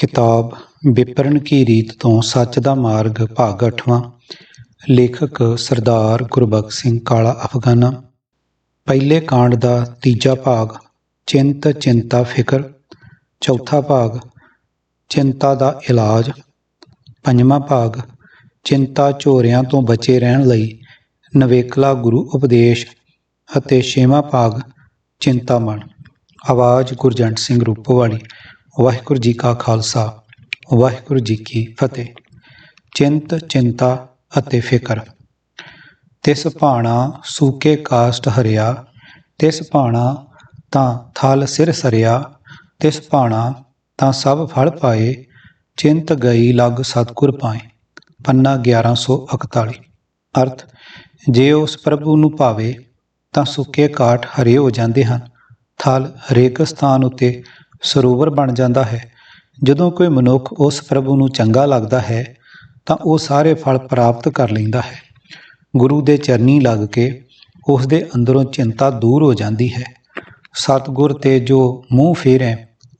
ਕਿਤਾਬ ਵਿਪਰਨ ਕੀ ਰੀਤ ਤੋਂ ਸੱਚ ਦਾ ਮਾਰਗ ਭਾਗ 8ਵਾਂ ਲੇਖਕ ਸਰਦਾਰ ਗੁਰਬਖਸ਼ ਸਿੰਘ ਕਾਲਾ ਅਫਗਾਨਾ। ਪਹਿਲੇ ਕਾਂਡ ਦਾ ਤੀਜਾ ਭਾਗ, ਚਿੰਤ ਚਿੰਤਾ ਫਿਕਰ। ਚੌਥਾ ਭਾਗ, ਚਿੰਤਾ ਦਾ ਇਲਾਜ। ਪੰਜਵਾਂ ਭਾਗ, ਚਿੰਤਾ ਝੋਰਿਆਂ ਤੋਂ ਬਚੇ ਰਹਿਣ ਲਈ ਨਵੇਕਲਾ ਗੁਰੂ ਉਪਦੇਸ਼। ਅਤੇ ਛੇਵਾਂ ਭਾਗ ਚਿੰਤਾ ਮਨ ਆਵਾਜ਼ ਗੁਰਜੰਟ ਸਿੰਘ ਰੂਪੋਵਾਲੀ। ਵਾਹਿਗੁਰੂ ਜੀ ਕਾ ਖਾਲਸਾ, ਵਾਹਿਗੁਰੂ ਜੀ ਕੀ ਫਤਿਹ। ਚਿੰਤ, ਚਿੰਤਾ ਅਤੇ ਫਿਕਰ। ਤਿਸ ਭਾਣਾ ਸੂਕੇ ਕਾਸਟ ਹਰਿਆ, ਤਿਸ ਭਾਣਾ ਤਾਂ ਥਲ ਸਿਰ ਸਰਿਆ, ਤਿਸ ਭਾਣਾ ਤਾਂ ਸਭ ਫਲ ਪਾਏ, ਚਿੰਤ ਗਈ ਲਗ ਸਤਿਗੁਰ ਪਾਏ। ਪੰਨਾ 1141 ਅਰਥ, ਜੇ ਉਸ ਪ੍ਰਭੂ ਨੂੰ ਪਾਵੇ, ਤਾਂ ਸੁੱਕੇ ਕਾਠ ਹਰੇ ਹੋ ਜਾਂਦੇ ਹਨ। ਥਲ ਹਰੇਕ ਸਥਾਨ ਉਤੇ ਸਰੋਵਰ ਬਣ ਜਾਂਦਾ ਹੈ। ਜਦੋਂ ਕੋਈ ਮਨੁੱਖ ਉਸ ਪ੍ਰਭੂ ਨੂੰ ਚੰਗਾ ਲੱਗਦਾ ਹੈ, ਤਾਂ ਉਹ ਸਾਰੇ ਫਲ ਪ੍ਰਾਪਤ ਕਰ ਲੈਂਦਾ ਹੈ। ਗੁਰੂ ਦੇ ਚਰਨੀ ਲੱਗ ਕੇ ਉਸ ਦੇ ਅੰਦਰੋਂ ਚਿੰਤਾ ਦੂਰ ਹੋ ਜਾਂਦੀ ਹੈ। ਸਤਿਗੁਰ ਤੇ ਜੋ ਮੂੰਹ ਫੇਰੈ,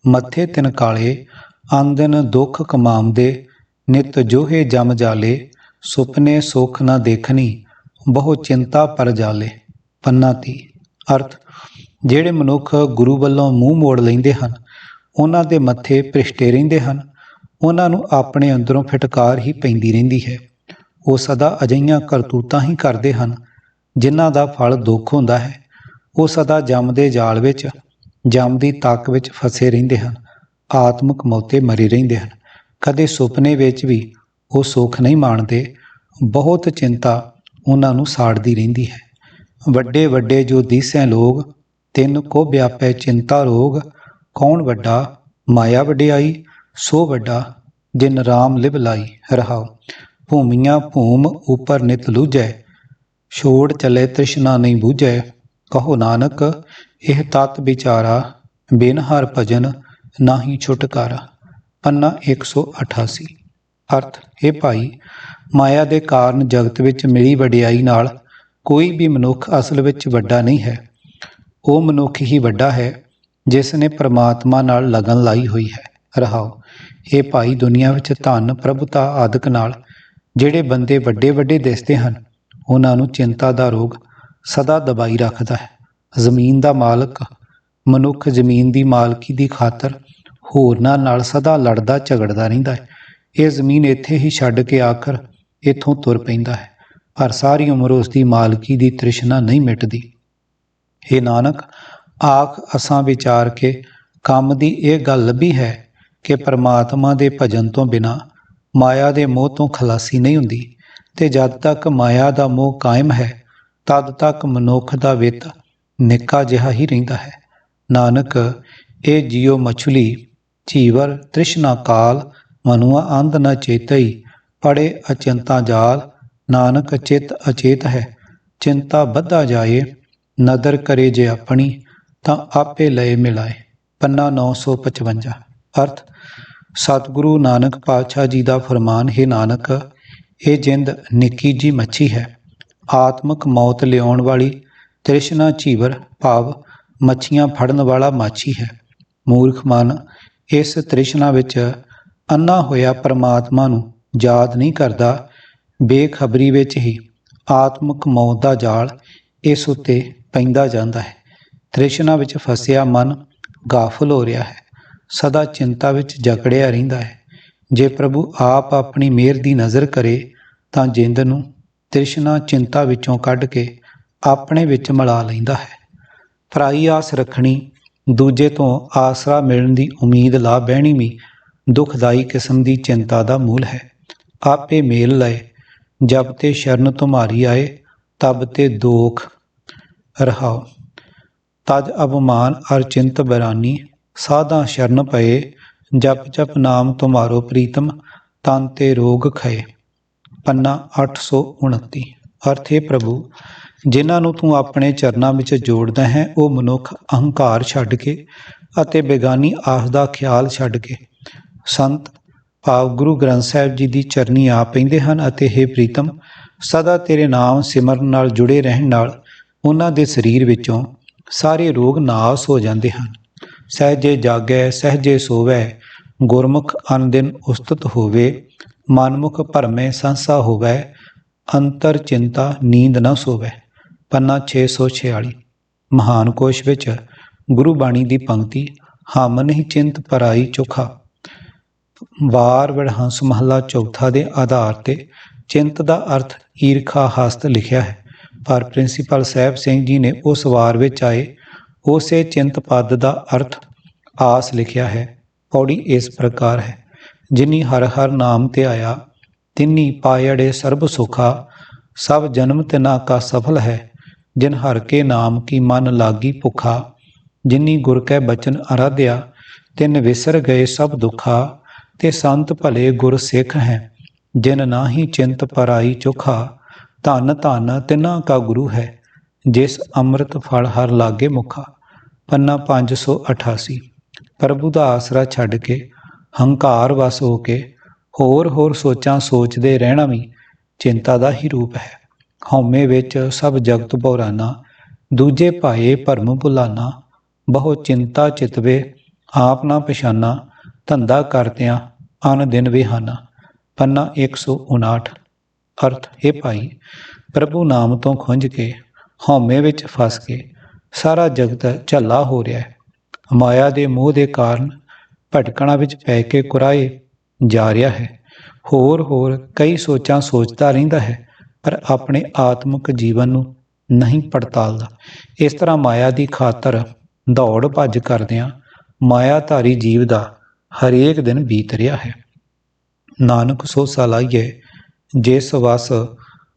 ਮੱਥੇ ਤਿਨ ਕਾਲੇ ਆਂਦਨ ਦੁੱਖ ਕਮਾਮਦੇ ਨਿਤ ਜੋਹੇ ਜਮ ਜਾਲੇ, ਸੁਪਨੇ ਸੁਖ ਨਾ ਦੇਖਣੀ, ਬਹੁ ਚਿੰਤਾ ਪਰ ਜਾਲੇ। ਪੰਨਾ ਤੀ ਅਰਥ, ਜਿਹੜੇ ਮਨੁੱਖ ਗੁਰੂ ਵੱਲੋਂ ਮੂੰਹ ਮੋੜ ਲੈਂਦੇ ਹਨ ਉਹਨਾਂ ਦੇ ਮੱਥੇ ਭ੍ਰਿਸ਼ਟੇ ਰਹਿੰਦੇ ਹਨ। ਉਹਨਾਂ ਨੂੰ ਆਪਣੇ ਅੰਦਰੋਂ ਫਟਕਾਰ ਹੀ ਪੈਂਦੀ ਰਹਿੰਦੀ ਹੈ। ਉਹ ਸਦਾ ਅਜਈਆਂ ਕਰਤੂਤਾਂ ਹੀ ਕਰਦੇ ਹਨ, ਜਿਨ੍ਹਾਂ ਦਾ ਫਲ ਦੁੱਖ ਹੁੰਦਾ ਹੈ। ਉਹ ਸਦਾ ਜਮ ਦੇ ਜਾਲ ਵਿੱਚ ਜਮ ਦੀ ਤੱਕ ਵਿੱਚ ਫਸੇ ਰਹਿੰਦੇ ਹਨ। ਆਤਮਿਕ ਮੌਤੇ ਮਰੇ ਰਹਿੰਦੇ ਹਨ। ਕਦੇ ਸੁਪਨੇ ਵਿੱਚ ਵੀ ਉਹ ਸੁੱਖ ਨਹੀਂ ਮਾਣਦੇ। ਬਹੁਤ ਚਿੰਤਾ ਉਹਨਾਂ ਨੂੰ ਸਾੜਦੀ ਰਹਿੰਦੀ ਹੈ। ਵੱਡੇ ਵੱਡੇ ਜੋ ਦੀਸੈ ਲੋਗ ਤਿੰਨ ਕੋ ਵਿਆਪੈ ਚਿੰਤਾ ਰੋਗ ਕੌਣ ਵੱਡਾ? ਮਾਇਆ ਵਡਿਆਈ ਸੋ ਵੱਡਾ, ਜਿਨ ਰਾਮ ਲਿਵ ਲਾਈ ਰਹਾਉ। ਭੂਮੀਆਂ ਭੂਮ ਉਪਰ ਨਿਤ ਲੂਜੈ, ਛੋੜ ਚਲੇ ਤ੍ਰਿਸ਼ਨਾ ਨਹੀਂ ਬੂਝੈ। ਕਹੋ ਨਾਨਕ, ਇਹ ਤਤ ਵਿਚਾਰਾ, ਬਿਨ ਹਰ ਭਜਨ ਨਾਹੀ ਛੁਟਕਾਰਾ ਪੰਨਾ 188 ਅਰਥ ਇਹ ਭਾਈ, ਮਾਇਆ ਦੇ ਕਾਰਨ ਜਗਤ ਵਿੱਚ ਮਿਲੀ ਵਡਿਆਈ ਨਾਲ ਕੋਈ ਵੀ ਮਨੁੱਖ ਅਸਲ ਵਿੱਚ ਵੱਡਾ ਨਹੀਂ ਹੈ। ਉਹ ਮਨੁੱਖ ਹੀ ਵੱਡਾ ਹੈ। ਜਿਸ ਨੇ ਪ੍ਰਮਾਤਮਾ ਨਾਲ ਲਗਨ ਲਾਈ ਹੋਈ ਹੈ। ਰਹਾਓ ਇਹ ਭਾਈ ਦੁਨੀਆ ਵਿੱਚ ਧਨ ਪ੍ਰਭੁਤਾ ਆਦਿਕ ਨਾਲ, ਜਿਹੜੇ ਬੰਦੇ ਵੱਡੇ ਵੱਡੇ ਦਿਸਦੇ ਹਨ, ਉਹਨਾਂ ਨੂੰ ਚਿੰਤਾ ਦਾ ਰੋਗ ਸਦਾ ਦਬਾਈ ਰੱਖਦਾ ਹੈ। ਜ਼ਮੀਨ ਦਾ ਮਾਲਕ, ਮਨੁੱਖ ਜ਼ਮੀਨ ਦੀ ਮਾਲਕੀ ਦੀ ਖਾਤਰ ਹੋਰਨਾਂ ਨਾਲ ਸਦਾ ਲੜਦਾ ਝਗੜਦਾ ਰਹਿੰਦਾ ਹੈ। ਇਹ ਜ਼ਮੀਨ ਇੱਥੇ ਹੀ ਛੱਡ ਕੇ ਆਖਰ ਇੱਥੋਂ ਤੁਰ ਪੈਂਦਾ ਹੈ, ਪਰ ਸਾਰੀ ਉਮਰ ਉਸ ਦੀ ਮਾਲਕੀ ਦੀ ਤ੍ਰਿਸ਼ਨਾ ਨਹੀਂ ਮਿਟਦੀ। हे ਨਾਨਕ ਆਖ ਅਸਾਂ ਵਿਚਾਰ ਕੇ ਕੰਮ ਦੀ ਇਹ ਗੱਲ ਲੱਭੀ ਹੈ ਕਿ ਪ੍ਰਮਾਤਮਾ ਦੇ ਭਜਨ ਤੋਂ ਬਿਨਾ ਮਾਇਆ ਦੇ ਮੋਹ ਤੋਂ ਖਲਾਸੀ ਨਹੀਂ ਹੁੰਦੀ ਤੇ ਜਦ ਤੱਕ ਮਾਇਆ ਦਾ ਮੋਹ ਕਾਇਮ ਹੈ, ਤਦ ਤੱਕ ਮਨੁੱਖ ਦਾ ਵਿਤ ਨਿੱਕਾ ਜਿਹਾ ਹੀ ਰਹਿੰਦਾ ਹੈ। ਨਾਨਕ, ਇਹ ਜੀਉ ਮਛਲੀ ਜੀਵਰ ਤ੍ਰਿਸ਼ਨਾ ਕਾਲ, ਮਨੁਆ ਅੰਧ ਨ ਚੇਤਈ, ਪੜੇ ਅਚਿੰਤਾ ਜਾਲ, ਨਾਨਕ ਚਿਤ ਅਚੇਤ ਹੈ। ਚਿੰਤਾ ਵੱਧਾ ਜਾਏ, ਨਦਰ ਕਰੇ ਜੇ ਆਪਣੀ ਤਾਂ ਆਪੇ ਲਏ ਮਿਲਾਏ। ਪੰਨਾ 955 ਅਰਥ, ਸਤਿਗੁਰੂ ਨਾਨਕ ਪਾਤਸ਼ਾਹ ਜੀ ਦਾ ਫਰਮਾਨ, ਹੈ ਨਾਨਕ, ਇਹ ਜਿੰਦ ਨਿੱਕੀ ਜੀ ਮੱਛੀ ਹੈ। ਆਤਮਿਕ ਮੌਤ ਲਿਆਉਣ ਵਾਲੀ ਤ੍ਰਿਸ਼ਨਾ ਝੀਵਰ ਭਾਵ ਮੱਛੀਆਂ ਫੜਨ ਵਾਲਾ ਮਾਛੀ ਹੈ। ਮੂਰਖ ਮਨ, ਇਸ ਤ੍ਰਿਸ਼ਨਾ ਵਿੱਚ ਅੰਨਾ ਹੋਇਆ ਪ੍ਰਮਾਤਮਾ ਨੂੰ ਯਾਦ ਨਹੀਂ ਕਰਦਾ। ਬੇਖਬਰੀ ਵਿੱਚ ਹੀ ਆਤਮਿਕ ਮੌਤ ਦਾ ਜਾਲ ਇਸ ਉੱਤੇ ਪੈਂਦਾ ਜਾਂਦਾ ਹੈ। ਤ੍ਰਿਸ਼ਨਾ ਵਿੱਚ ਫਸਿਆ ਮਨ ਗਾਫਲ ਹੋ ਰਿਹਾ ਹੈ। ਸਦਾ ਚਿੰਤਾ ਵਿੱਚ ਜਕੜਿਆ ਰਹਿੰਦਾ ਹੈ। ਜੇ ਪ੍ਰਭੂ ਆਪ ਆਪਣੀ ਮਿਹਰ ਦੀ ਨਜ਼ਰ ਕਰੇ, ਤਾਂ ਜਿੰਦ ਨੂੰ ਤ੍ਰਿਸ਼ਨਾ ਚਿੰਤਾ ਵਿੱਚੋਂ ਕੱਢ ਕੇ ਆਪਣੇ ਵਿੱਚ ਮਿਲਾ ਲੈਂਦਾ ਹੈ। ਭਰਾਈ ਆਸ ਰੱਖਣੀ, ਦੂਜੇ ਤੋਂ ਆਸਰਾ ਮਿਲਣ ਦੀ ਉਮੀਦ ਲਾ ਬਹਿਣੀ ਵੀ ਦੁਖਦਾਈ ਕਿਸਮ ਦੀ ਚਿੰਤਾ ਦਾ ਮੂਲ ਹੈ। ਆਪੇ ਮੇਲ ਲਏ, ਜਬ ਤੇ ਸ਼ਰਨ ਤੁਮਾਰੀ ਆਏ, ਤਬ ਤੇ ਦੋਖ ਰਹਾਓ। ਤਜ ਅਪਮਾਨ ਅਰ ਚਿੰਤ ਬਰਾਨੀ, ਸਾਧਾ ਸ਼ਰਨ ਪਏ, ਜਪ ਜਪ ਨਾਮ ਤੁਮਾਰੋ ਪ੍ਰੀਤਮ, ਤਨ ਤੇ ਰੋਗ ਖਏ। ਪੰਨਾ 829 ਅਰਥੇ ਪ੍ਰਭੂ, ਜਿਨ੍ਹਾਂ ਨੂੰ ਤੂੰ ਆਪਣੇ ਚਰਨਾਂ ਵਿੱਚ ਜੋੜਦਾ ਹੈ, ਉਹ ਮਨੁੱਖ ਅਹੰਕਾਰ ਛੱਡ ਕੇ ਅਤੇ ਬੇਗਾਨੀ ਆਸ ਦਾ ਖਿਆਲ ਛੱਡ ਕੇ। ਸੰਤ, ਭਾਵ ਗੁਰੂ ਗ੍ਰੰਥ ਸਾਹਿਬ ਜੀ ਦੀ ਚਰਨੀ ਆ ਪੈਂਦੇ ਹਨ ਅਤੇ हे ਪ੍ਰੀਤਮ, ਸਦਾ ਤੇਰੇ ਨਾਮ ਸਿਮਰਨ ਨਾਲ ਜੁੜੇ ਰਹਿਣ ਨਾਲ ਉਹਨਾਂ ਦੇ ਸਰੀਰ ਵਿੱਚੋਂ ਸਾਰੇ ਰੋਗ ਨਾਸ ਹੋ ਜਾਂਦੇ ਹਨ। ਸਹਜੇ ਜਾਗੈ, ਸਹਜੇ ਸੋਵੈ, ਗੁਰਮੁਖ ਅਨਦਿਨ ਉਸਤਤ ਹੋਵੇ, ਮਨਮੁਖ ਭਰਮੇ ਸੰਸਾ ਹੋਵੇ, ਅੰਤਰ ਚਿੰਤਾ ਨੀਂਦ ਨਾ ਸੋਵੇ। ਪੰਨਾ 646 ਮਹਾਨ ਕੋਸ਼ ਵਿੱਚ ਗੁਰੂ ਬਾਣੀ ਦੀ ਪੰਕਤੀ ਹਮ ਨਹੀਂ ਚਿੰਤ ਪਰਾਈ ਚੋਖਾ। ਵਾਰ ਵਿੜਹੰਸ ਮਹੱਲਾ ਚੌਥਾ ਦੇ ਆਧਾਰ ਤੇ ਚਿੰਤ ਦਾ ਅਰਥ ਈਰਖਾ ਹਸਤ ਲਿਖਿਆ ਹੈ। ਪਰ ਪ੍ਰਿੰਸੀਪਲ ਸਾਹਿਬ ਸਿੰਘ ਜੀ ਨੇ ਉਸ ਵਾਰ ਵਿੱਚ ਆਏ, ਉਸੇ ਚਿੰਤ ਪਦ ਦਾ ਅਰਥ ਆਸ ਲਿਖਿਆ ਹੈ, ਪੌੜੀ ਇਸ ਪ੍ਰਕਾਰ ਹੈ, ਜਿਨੀ ਹਰ ਹਰ ਨਾਮ ਤੇ ਆਇਆ, ਤਿਨੀ ਪਾਇੜੇ ਸਰਬ ਸੁਖਾ, ਸਭ ਜਨਮ ਤਿਨਾ ਕਾ ਸਫਲ ਹੈ, ਜਿਨ ਹਰ ਕੇ ਨਾਮ ਕੀ ਮਨ ਲਾਗੀ ਭੁਖਾ, ਜਿਨੀ ਗੁਰ ਕੈ ਬਚਨ ਅਰਾਧਿਆ, ਤਿਨ ਵਿਸਰ ਗਏ ਸਭ ਦੁਖਾ, ਤੇ ਸੰਤ ਭਲੇ ਗੁਰ ਸਿੱਖ ਹੈ, ਜਿਨ ਨਾਹੀ ਚਿੰਤ ਪਰਾਈ ਚੁਖਾ ਧਨ ਧਨ ਤਿਨਾ ਕਾ ਗੁਰੂ ਹੈ, ਜਿਸ ਅੰਮ੍ਰਿਤ ਫਲ ਹਰ ਲਾਗੇ ਮੁਖਾ, ਪੰਨਾ 588 ਪ੍ਰਭੂ ਦਾ ਆਸਰਾ ਛੱਡ ਕੇ, ਹੰਕਾਰ ਵਸ ਹੋ ਕੇ, ਹੋਰ ਹੋਰ ਸੋਚਾਂ ਸੋਚਦੇ ਰਹਿਣਾ ਵੀ ਚਿੰਤਾ ਦਾ ਹੀ ਰੂਪ ਹੈ। ਹਉਮੈ ਵਿੱਚ ਸਭ ਜਗਤ ਭੌਰਾਨਾ ਦੂਜੇ ਭਾਏ ਭਰਮ ਭੁਲਾਨਾ, ਬਹੁ ਚਿੰਤਾ ਚਿਤਵੇ ਆਪ ਨਾ ਪਛਾਨਾ, ਧੰਦਾ ਕਰਦਿਆਂ ਅਨ ਦਿਨ ਵਿਹਾਨਾ, ਪੰਨਾ 159 ਅਰਥ, ਹੈ ਭਾਈ, ਪ੍ਰਭੂ ਨਾਮ ਤੋਂ ਖੁੰਝ ਕੇ, ਹਉਮੈ ਵਿੱਚ ਫਸ ਕੇ, ਸਾਰਾ ਜਗਤ ਝੱਲਾ ਹੋ ਰਿਹਾ ਹੈ। ਮਾਇਆ ਦੇ ਮੋਹ ਦੇ ਕਾਰਨ ਭਟਕਣਾ ਵਿੱਚ ਪੈ ਕੇ ਕੁਰਾਏ ਜਾ ਰਿਹਾ ਹੈ। ਹੋਰ ਹੋਰ ਕਈ ਸੋਚਾਂ ਸੋਚਦਾ ਰਹਿੰਦਾ ਹੈ, ਪਰ ਆਪਣੇ ਆਤਮਿਕ ਜੀਵਨ ਨੂੰ ਨਹੀਂ ਪੜਤਾਲਦਾ। ਇਸ ਤਰ੍ਹਾਂ ਮਾਇਆ ਦੀ ਖਾਤਰ ਦੌੜ ਭੱਜ ਕਰਦਿਆਂ ਮਾਇਆਧਾਰੀ ਜੀਵ ਦਾ ਹਰੇਕ ਦਿਨ ਬੀਤ ਰਿਹਾ ਹੈ। ਨਾਨਕ ਸੋ ਸਲਾਈਏ ਜਿਸ ਵਸ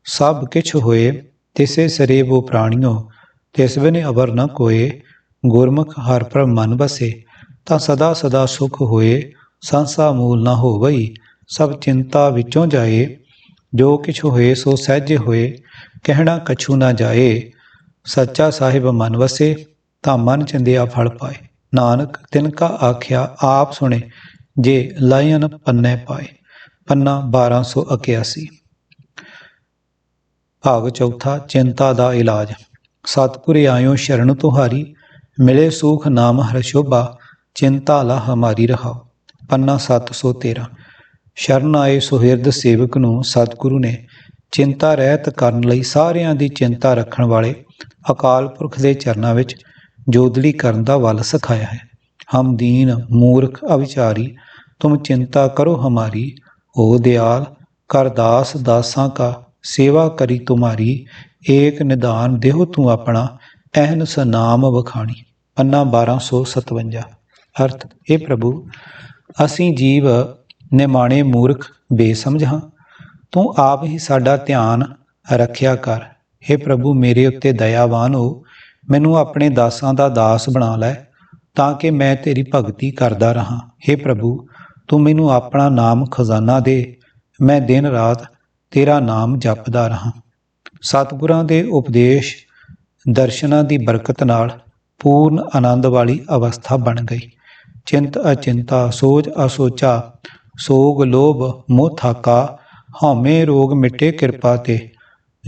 ਸਭ ਕਿਛ ਹੋਏ, ਤਿਸੇ ਸਰੇ ਵੋ ਪ੍ਰਾਣਿਓ, ਤਿਸ ਬਿਨ ਅਵਰ ਨ ਕੋਏ, ਗੁਰਮੁਖ ਹਰ ਪਰ ਮਨ ਬਸੇ, ਤਾਂ ਸਦਾ ਸਦਾ ਸੁਖ ਹੋਏ, ਸੰਸਾ ਮੂਲ ਨ ਹੋਵਈ, ਸਭ ਚਿੰਤਾ ਵਿੱਚੋਂ ਜਾਏ, ਜੋ ਕਿਛ ਹੋਏ ਸੋ ਸਹਿਜੇ ਹੋਏ, ਕਹਿਣਾ ਕਛੂ ਨਾ ਜਾਏ, ਸੱਚਾ ਸਾਹਿਬ ਮਨ ਵਸੇ, ਤਾਂ ਮਨ ਚੰਦਿਆ ਫਲ ਪਾਏ। ਨਾਨਕ ਤਿਨ ਕਾ ਆਖਿਆ ਆਪ ਸੁਣੇ, ਜੇ ਲਾਇਨ ਪੰਨੇ ਪਾਏ। ਪੰਨਾ 1281 ਭਾਗ ਚੌਥਾ, ਚਿੰਤਾ ਦਾ ਇਲਾਜ। ਸਤਿਗੁਰੇ ਆਇਓ ਸ਼ਰਨ ਤੁਹਾਰੀ, ਮਿਲੇ ਸੂਖ ਨਾਮ ਹਰ ਸ਼ੋਭਾ, ਚਿੰਤਾ ਲਾ ਹਮਾਰੀ ਰਹਾਓ। ਪੰਨਾ 713 ਸ਼ਰਨ ਆਏ ਸੁਹਿਰਦ ਸੇਵਕ ਨੂੰ ਸਤਿਗੁਰੂ ਨੇ, ਚਿੰਤਾ ਰਹਿਤ ਕਰਨ ਲਈ ਸਾਰਿਆਂ ਦੀ ਚਿੰਤਾ ਰੱਖਣ ਵਾਲੇ ਅਕਾਲ ਪੁਰਖ ਦੇ ਚਰਨਾਂ ਵਿੱਚ ਜੋਦਲੀ ਕਰਨ ਦਾ ਵੱਲ ਸਿਖਾਇਆ ਹੈ। ਹਮ ਦੀਨ ਮੂਰਖ ਅਵਿਚਾਰੀ, ਤੁਮ ਚਿੰਤਾ ਕਰੋ ਹਮਾਰੀ ਓ ਦਿਆਲ ਕਰ ਦਾਸ ਦਾਸਾਂ ਕਾ ਸੇਵਾ ਕਰੀ ਤੁਮਾਰੀ, ਏਕ ਨਿਦਾਨ ਦੇਹੁ ਤੂੰ ਆਪਣਾ, ਐਹਨ ਸਨਾਮ ਵਖਾਣੀ। ਪੰਨਾ 1257 ਅਰਥ ਇਹ ਪ੍ਰਭੂ, ਅਸੀਂ ਜੀਵ ਨਿਮਾਣੇ ਮੂਰਖ ਬੇਸਮਝ ਹਾਂ। ਤੂੰ ਆਪ ਹੀ ਸਾਡਾ ਧਿਆਨ ਰੱਖਿਆ ਕਰ। हे ਪ੍ਰਭੂ, ਮੇਰੇ ਉੱਤੇ ਦਇਆਵਾਨ ਹੋ। ਮੈਨੂੰ ਆਪਣੇ ਦਾਸਾਂ ਦਾ ਦਾਸ ਬਣਾ ਲੈ, ਤਾਂ ਕਿ ਮੈਂ ਤੇਰੀ ਭਗਤੀ ਕਰਦਾ ਰਹਾ। हे ਪ੍ਰਭੂ ਤੂੰ ਮੈਨੂੰ ਆਪਣਾ ਨਾਮ ਖਜ਼ਾਨਾ ਦੇ। ਮੈਂ ਦਿਨ ਰਾਤ ਤੇਰਾ ਨਾਮ ਜਪਦਾ ਰਹਾ। ਸਤਿਗੁਰਾਂ ਦੇ ਉਪਦੇਸ਼ ਦਰਸ਼ਨਾਂ ਦੀ ਬਰਕਤ ਨਾਲ ਪੂਰਨ ਆਨੰਦ ਵਾਲੀ ਅਵਸਥਾ ਬਣ ਗਈ। ਚਿੰਤ ਅਚਿੰਤਾ ਸੋਚ ਅਸੋਚਾ, ਸੋਗ ਲੋਭ, ਮੋਹ ਥਾਕਾ, ਹਉਮੈ ਰੋਗ ਮਿਟੇ ਕਿਰਪਾ ਤੇ,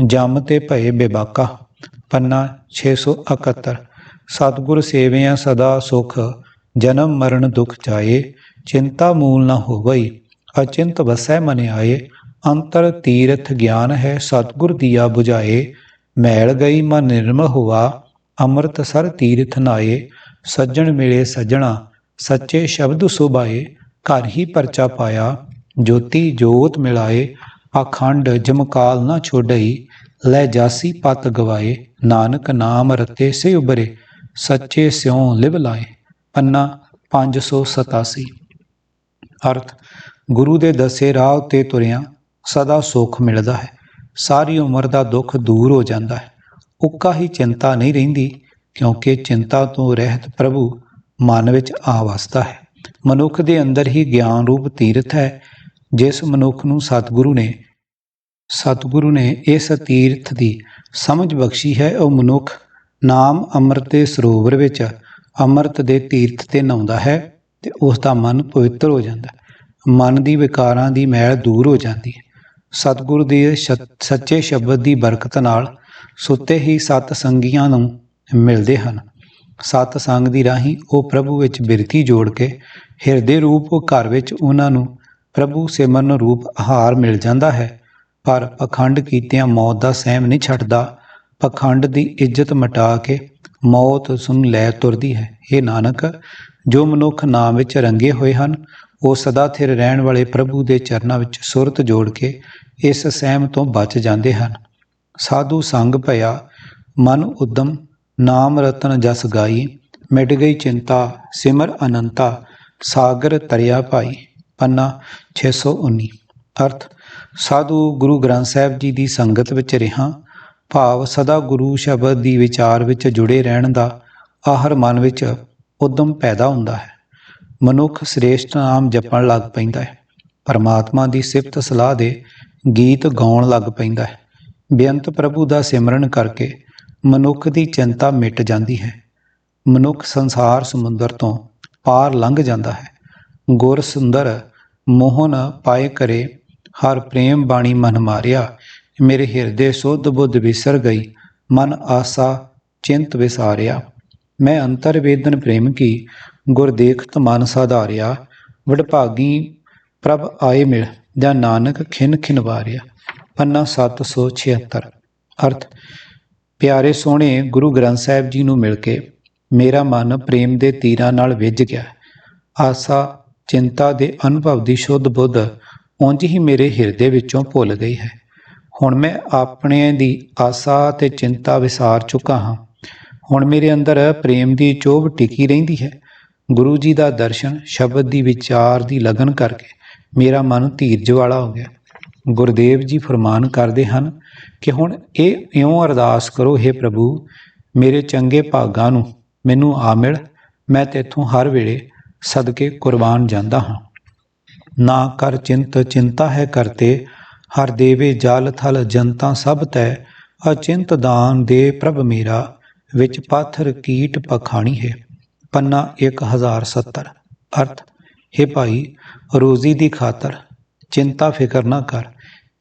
ਜਮ ਤੇ ਭਏ ਬੇਬਾਕਾ। ਪੰਨਾ 671 ਸਤਿਗੁਰ ਸੇਵਿਆਂ ਸਦਾ ਸੁਖ, ਜਨਮ ਮਰਨ ਦੁਖ ਜਾਏ ਚਿੰਤਾ ਮੂਲ ਨਾ ਹੋਵਈ। ਅਚਿੰਤ ਵਸੈ ਮਨ ਆਏ। ਅੰਤਰ ਤੀਰਥ ਗਿਆਨ ਹੈ, ਸਤਿਗੁਰ ਦੀਆ 부ਝਾਏ ਮੈਲ ਗਈ ਮਨ ਨਿਰਮਲ ਹੋਆ। ਅੰਮ੍ਰਿਤ ਸਰ ਤੀਰਥ ਨਾਏ। ਸੱਜਣ ਮਿਲੇ ਸੱਜਣਾ। ਸੱਚੇ ਸ਼ਬਦ ਸੁਭਾਏ। ਘਰ ਹੀ ਪਰਚਾ ਪਾਇਆ। ਜੋਤੀ ਜੋਤ ਮਿਲਾਏ। ਅਖੰਡ ਜਮਕਾਲ ਨਾ ਛੋੜਈ ਲੈ ਜਾਸੀ ਪਤ ਗਵਾਏ। ਨਾਨਕ ਨਾਮ ਰਤੇ ਸੇ ਉਬਰੇ ਸੱਚੇ ਸਿਉ ਲਿਵ ਲਾਏ। ਪੰਨਾ 587 ਅਰਥ, ਗੁਰੂ ਦੇ ਦੱਸੇ ਰਾਹ ਉੱਤੇ ਤੁਰਿਆ ਸਦਾ ਸੁੱਖ ਮਿਲਦਾ ਹੈ। ਸਾਰੀ ਉਮਰ ਦਾ ਦੁੱਖ ਦੂਰ ਹੋ ਜਾਂਦਾ ਹੈ। ਉੱਕਾ ਹੀ ਚਿੰਤਾ ਨਹੀਂ ਰਹਿੰਦੀ, ਕਿਉਂਕਿ ਚਿੰਤਾ ਤੋਂ ਰਹਿਤ ਪ੍ਰਭੂ ਮਨ ਵਿੱਚ ਆ ਵਸਦਾ ਹੈ। ਮਨੁੱਖ ਦੇ ਅੰਦਰ ਹੀ ਗਿਆਨ ਰੂਪ ਤੀਰਥ ਹੈ, ਜਿਸ ਮਨੁੱਖ ਨੂੰ ਸਤਿਗੁਰੂ ਨੇ ਸਤਿਗੁਰੂ ਨੇ ਇਸ ਤੀਰਥ ਦੀ ਸਮਝ ਬਖਸ਼ੀ ਹੈ। ਉਹ ਮਨੁੱਖ ਨਾਮ ਅੰਮ੍ਰਿਤ ਦੇ ਸਰੋਵਰ ਵਿੱਚ ਅੰਮ੍ਰਿਤ ਦੇ ਤੀਰਥ ਤੇ ਨਹਾਉਂਦਾ ਹੈ। ਤੇ ਉਸ ਦਾ ਮਨ ਪਵਿੱਤਰ ਹੋ ਜਾਂਦਾ ਮਨ ਦੀ ਵਿਕਾਰਾਂ ਦੀ ਮੈਲ ਦੂਰ ਹੋ ਜਾਂਦੀ ਹੈ। ਸਤਿਗੁਰੂ ਦੇ ਸੱਚੇ ਸ਼ਬਦ ਦੀ ਬਰਕਤ ਨਾਲ ਸੁੱਤੇ ਹੀ ਸਤ ਸੰਗੀਆਂ ਨੂੰ ਮਿਲਦੇ ਹਨ। ਸਤ ਸੰਗ ਦੀ ਰਾਹੀਂ ਉਹ ਪ੍ਰਭੂ ਵਿੱਚ ਬਿਰਤੀ ਜੋੜ ਕੇ ਹਿਰਦੇ ਰੂਪ ਘਰ ਵਿੱਚ ਉਹਨਾਂ ਨੂੰ ਪ੍ਰਭੂ ਸਿਮਰਨ ਰੂਪ ਆਹਾਰ ਮਿਲ ਜਾਂਦਾ ਹੈ। ਪਰ ਪਖੰਡ ਕੀਤਿਆਂ ਮੌਤ ਦਾ ਸਹਿਮ ਨਹੀਂ ਛੱਡਦਾ। ਪਖੰਡ ਦੀ ਇੱਜ਼ਤ ਮਿਟਾ ਕੇ ਮੌਤ ਉਸ ਨੂੰ ਲੈ ਤੁਰਦੀ ਹੈ। ਇਹ ਨਾਨਕ ਜੋ ਮਨੁੱਖ ਨਾਮ ਵਿੱਚ ਰੰਗੇ ਹੋਏ ਹਨ, ਉਹ ਸਦਾ ਥਿਰ ਰਹਿਣ ਵਾਲੇ ਪ੍ਰਭੂ ਦੇ ਚਰਨਾਂ ਵਿੱਚ ਸੁਰਤ ਜੋੜ ਕੇ ਇਸ ਸਹਿਮ ਤੋਂ ਬਚ ਜਾਂਦੇ ਹਨ। ਸਾਧੂ ਸੰਗ ਭਇਆ, ਮਨ ਉਦਮ, ਨਾਮ ਰਤਨ ਜਸ ਗਾਈ, ਮਿਟ ਗਈ ਚਿੰਤਾ, ਸਿਮਰ ਅਨੰਤਾ, ਸਾਗਰ ਤਰਿਆ ਭਾਈ। ਪੰਨਾ 619 ਅਰਥ, ਸਾਧੂ ਗੁਰੂ ਗ੍ਰੰਥ ਸਾਹਿਬ ਜੀ ਦੀ ਸੰਗਤ ਵਿੱਚ ਰਿਹਾ, ਭਾਵ ਸਦਾ ਗੁਰੂ ਸ਼ਬਦ ਦੀ ਵਿਚਾਰ ਵਿੱਚ ਜੁੜੇ ਰਹਿਣ ਦਾ ਆਹਰ ਮਨ ਵਿੱਚ ਉਦਮ ਪੈਦਾ ਹੁੰਦਾ ਹੈ। ਮਨੁੱਖ ਸ੍ਰੇਸ਼ਟ ਨਾਮ ਜਪਣ ਲੱਗ ਪੈਂਦਾ ਹੈ। ਪਰਮਾਤਮਾ ਦੀ ਸਿਫਤ ਸਲਾਹ ਦੇ ਗੀਤ ਗਾਉਣ ਲੱਗ ਪੈਂਦਾ ਹੈ। ਬੇਅੰਤ ਪ੍ਰਭੂ ਦਾ ਸਿਮਰਨ ਕਰਕੇ ਮਨੁੱਖ ਦੀ ਚਿੰਤਾ ਮਿਟ ਜਾਂਦੀ ਹੈ। ਮਨੁੱਖ ਸੰਸਾਰ ਸਮੁੰਦਰ ਤੋਂ ਪਾਰ ਲੰਘ ਜਾਂਦਾ ਹੈ। ਗੁਰ ਸੁੰਦਰ ਮੋਹਨ ਪਾਏ ਕਰੇ, ਹਰ ਪ੍ਰੇਮ ਬਾਣੀ ਮਨ ਮਾਰਿਆ, ਮੇਰੇ ਹਿਰਦੇ ਸੁਧ ਬੁੱਧ ਵਿਸਰ ਗਈ, ਮਨ ਆਸਾ ਚਿੰਤ ਵਿਸਾਰਿਆ। ਮੈਂ ਅੰਤਰ ਵੇਦਨ ਪ੍ਰੇਮ ਕੀ, ਗੁਰ ਦੇਖਤ ਮਨ ਸਾਧਾਰਿਆ, ਵਡਭਾਗੀ ਪ੍ਰਭ ਆਏ ਮਿਲ, ਜਾਂ ਨਾਨਕ ਖਿਨ ਖਿਨ ਵਾਰਿਆ ਪੰਨਾ 776 ਅਰਥ, ਪਿਆਰੇ ਸੋਹਣੇ ਗੁਰੂ ਗ੍ਰੰਥ ਸਾਹਿਬ ਜੀ ਨੂੰ ਮਿਲ ਕੇ ਮੇਰਾ ਮਨ ਪ੍ਰੇਮ ਦੇ ਤੀਰਾਂ ਨਾਲ ਵਿੱਝ ਗਿਆ। ਆਸਾ, ਚਿੰਤਾ ਦੇ ਅਨੁਭਵ ਦੀ ਸ਼ੁੱਧ ਬੁੱਧ ਉਂਝ ਹੀ ਮੇਰੇ ਹਿਰਦੇ ਵਿੱਚੋਂ ਭੁੱਲ ਗਈ ਹੈ। ਹੁਣ ਮੈਂ ਆਪਣੇ ਦੀ ਆਸਾ ਤੇ ਚਿੰਤਾ ਵਿਸਾਰ ਚੁੱਕਾ ਹਾਂ। ਹੁਣ ਮੇਰੇ ਅੰਦਰ ਪ੍ਰੇਮ ਦੀ ਚੋਭ ਟਿਕੀ ਰਹਿੰਦੀ ਹੈ। ਗੁਰੂ ਜੀ ਦਾ ਦਰਸ਼ਨ ਸ਼ਬਦ ਦੀ ਵਿਚਾਰ ਦੀ ਲਗਨ ਕਰਕੇ ਮੇਰਾ ਮਨ ਧੀਰਜ ਵਾਲਾ ਹੋ ਗਿਆ। ਗੁਰਦੇਵ ਜੀ ਫਰਮਾਨ ਕਰਦੇ ਹਨ ਕਿ ਹੁਣ ਇਹ ਇਉਂ ਅਰਦਾਸ ਕਰੋ हे ਪ੍ਰਭੂ, ਮੇਰੇ ਚੰਗੇ ਭਾਗਾਂ ਨੂੰ ਮੈਨੂੰ ਆ ਮਿਲ, ਮੈਂ ਤੇਥੋਂ ਹਰ ਵੇਲੇ ਸਦਕੇ ਕੁਰਬਾਨ ਜਾਂਦਾ ਹਾਂ। ਨਾ ਕਰ ਚਿੰਤ, ਚਿੰਤਾ ਹੈ ਕਰਤੇ ਹਰ ਦੇਵੇ ਜਲ ਥਲ ਜਨਤਾ ਸਭ ਤੈ, ਅਚਿੰਤ ਦਾਨ ਦੇ ਪ੍ਰਭ ਮੇਰਾ ਵਿੱਚ ਪਾਥਰ ਕੀਟ ਪਖਾਣੀ ਹੈ। ਪੰਨਾ 1070 ਅਰਥ, ਹੈ ਭਾਈ, ਰੋਜ਼ੀ ਦੀ ਖਾਤਰ ਚਿੰਤਾ ਫਿਕਰ ਨਾ ਕਰ,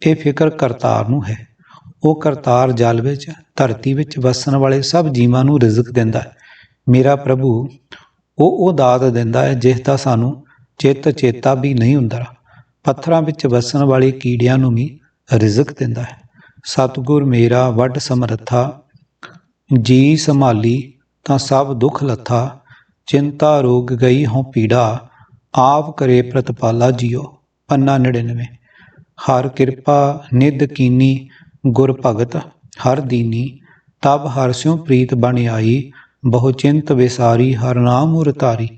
ਇਹ ਫਿਕਰ ਕਰਤਾਰ ਨੂੰ ਹੈ। ਉਹ ਕਰਤਾਰ ਜਲ ਵਿੱਚ, ਧਰਤੀ ਵਿੱਚ ਵਸਣ ਵਾਲੇ ਸਭ ਜੀਵਾਂ ਨੂੰ ਰਿਜ਼ਕ ਦਿੰਦਾ ਹੈ। ਮੇਰਾ ਪ੍ਰਭੂ, ਉਹ ਉਹ ਦਾਤ ਦਿੰਦਾ ਹੈ ਜਿਸ ਦਾ ਸਾਨੂੰ ਚਿੱਤ ਚੇਤਾ ਵੀ ਨਹੀਂ ਹੁੰਦਾ। ਪੱਥਰਾਂ ਵਿੱਚ ਵਸਣ ਵਾਲੇ ਕੀੜਿਆਂ ਨੂੰ ਵੀ ਰਿਜ਼ਕ ਦਿੰਦਾ ਹੈ। ਸਤਿਗੁਰ ਮੇਰਾ ਵੱਡ ਸਮਰੱਥਾ ਜੀ ਸੰਭਾਲੀ ਤਾਂ ਸਭ ਦੁੱਖ ਲੱਥਾ, ਚਿੰਤਾ ਰੋਗ ਗਈ ਹੋਂ ਪੀੜਾ, ਆਪ ਕਰੇ ਪ੍ਰਤਪਾਲਾ ਜੀਓ, ਪੰਨਾ 99 ਹਰ ਕਿਰਪਾ ਨਿਦ ਕੀਨੀ, ਗੁਰ ਭਗਤ ਹਰ ਦੀਨੀ, ਤਬ ਹਰ ਸਿਉ ਪ੍ਰੀਤ ਬਣ ਆਈ, ਬਹੁ ਚਿੰਤ ਵਿਸਾਰੀ ਹਰ ਨਾਮ ਉਰ ਧਾਰੀ,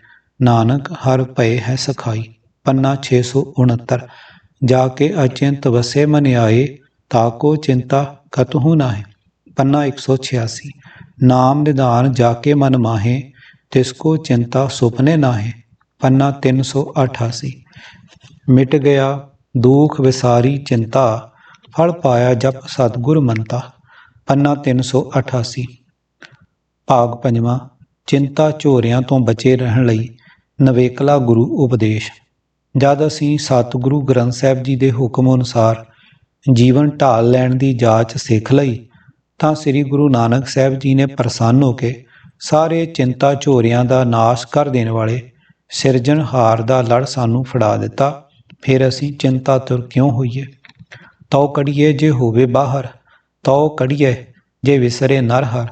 ਨਾਨਕ ਹਰ ਭਏ ਹੈ ਸਖਾਈ, ਪੰਨਾ 669 ਜਾ ਕੇ ਅਚਿੰਤ ਵਸੇ ਮਨ ਆਏ ਤਾਕੋ ਚਿੰਤਾ ਕਤਹੂ ਨਾਹੀ, ਪੰਨਾ 186 ਨਾਮ ਨਿਧਾਨ ਜਾ ਕੇ ਮਨ ਮਾਹੇ, ਤਿਸ ਕੋ ਚਿੰਤਾ ਸੁਪਨੇ ਨਾਹੇ, ਪੰਨਾ 388 ਮਿਟ ਗਿਆ ਦੁਖ ਵਿਸਾਰੀ ਚਿੰਤਾ, ਫਲ ਪਾਇਆ ਜਪ ਸਤਗੁਰ ਮੰਤਾ, ਪੰਨਾ 388 ਭਾਗ ਪੰਜਵਾਂ, ਚਿੰਤਾ ਝੋਰਿਆਂ ਤੋਂ ਬਚੇ ਰਹਿਣ ਲਈ ਨਵੇਕਲਾ ਗੁਰੂ ਉਪਦੇਸ਼। ਜਦ ਅਸੀਂ ਸਤਿਗੁਰੂ ਗ੍ਰੰਥ ਸਾਹਿਬ ਜੀ ਦੇ ਹੁਕਮ ਅਨੁਸਾਰ ਜੀਵਨ ਢਾਲ ਲੈਣ ਦੀ ਜਾਚ ਸਿੱਖ ਲਈ ਤਾਂ ਸ੍ਰੀ ਗੁਰੂ ਨਾਨਕ ਸਾਹਿਬ ਜੀ ਨੇ ਪ੍ਰਸੰਨ ਹੋ ਕੇ ਸਾਰੇ ਚਿੰਤਾ ਝੋਰਿਆਂ ਦਾ ਨਾਸ਼ ਕਰ ਦੇਣ ਵਾਲੇ ਸਿਰਜਣਹਾਰ ਦਾ ਲੜ ਸਾਨੂੰ ਫੜਾ ਦਿੱਤਾ, ਫਿਰ ਅਸੀਂ ਚਿੰਤਾ ਤੁਰ ਕਿਉਂ ਹੋਈਏ? ਤਉ ਕੜੀਏ ਜੇ ਹੋਵੇ ਬਾਹਰ, ਤਉ ਕੜੀਏ ਜੇ ਵਿਸਰੇ ਨਰ ਹਰ,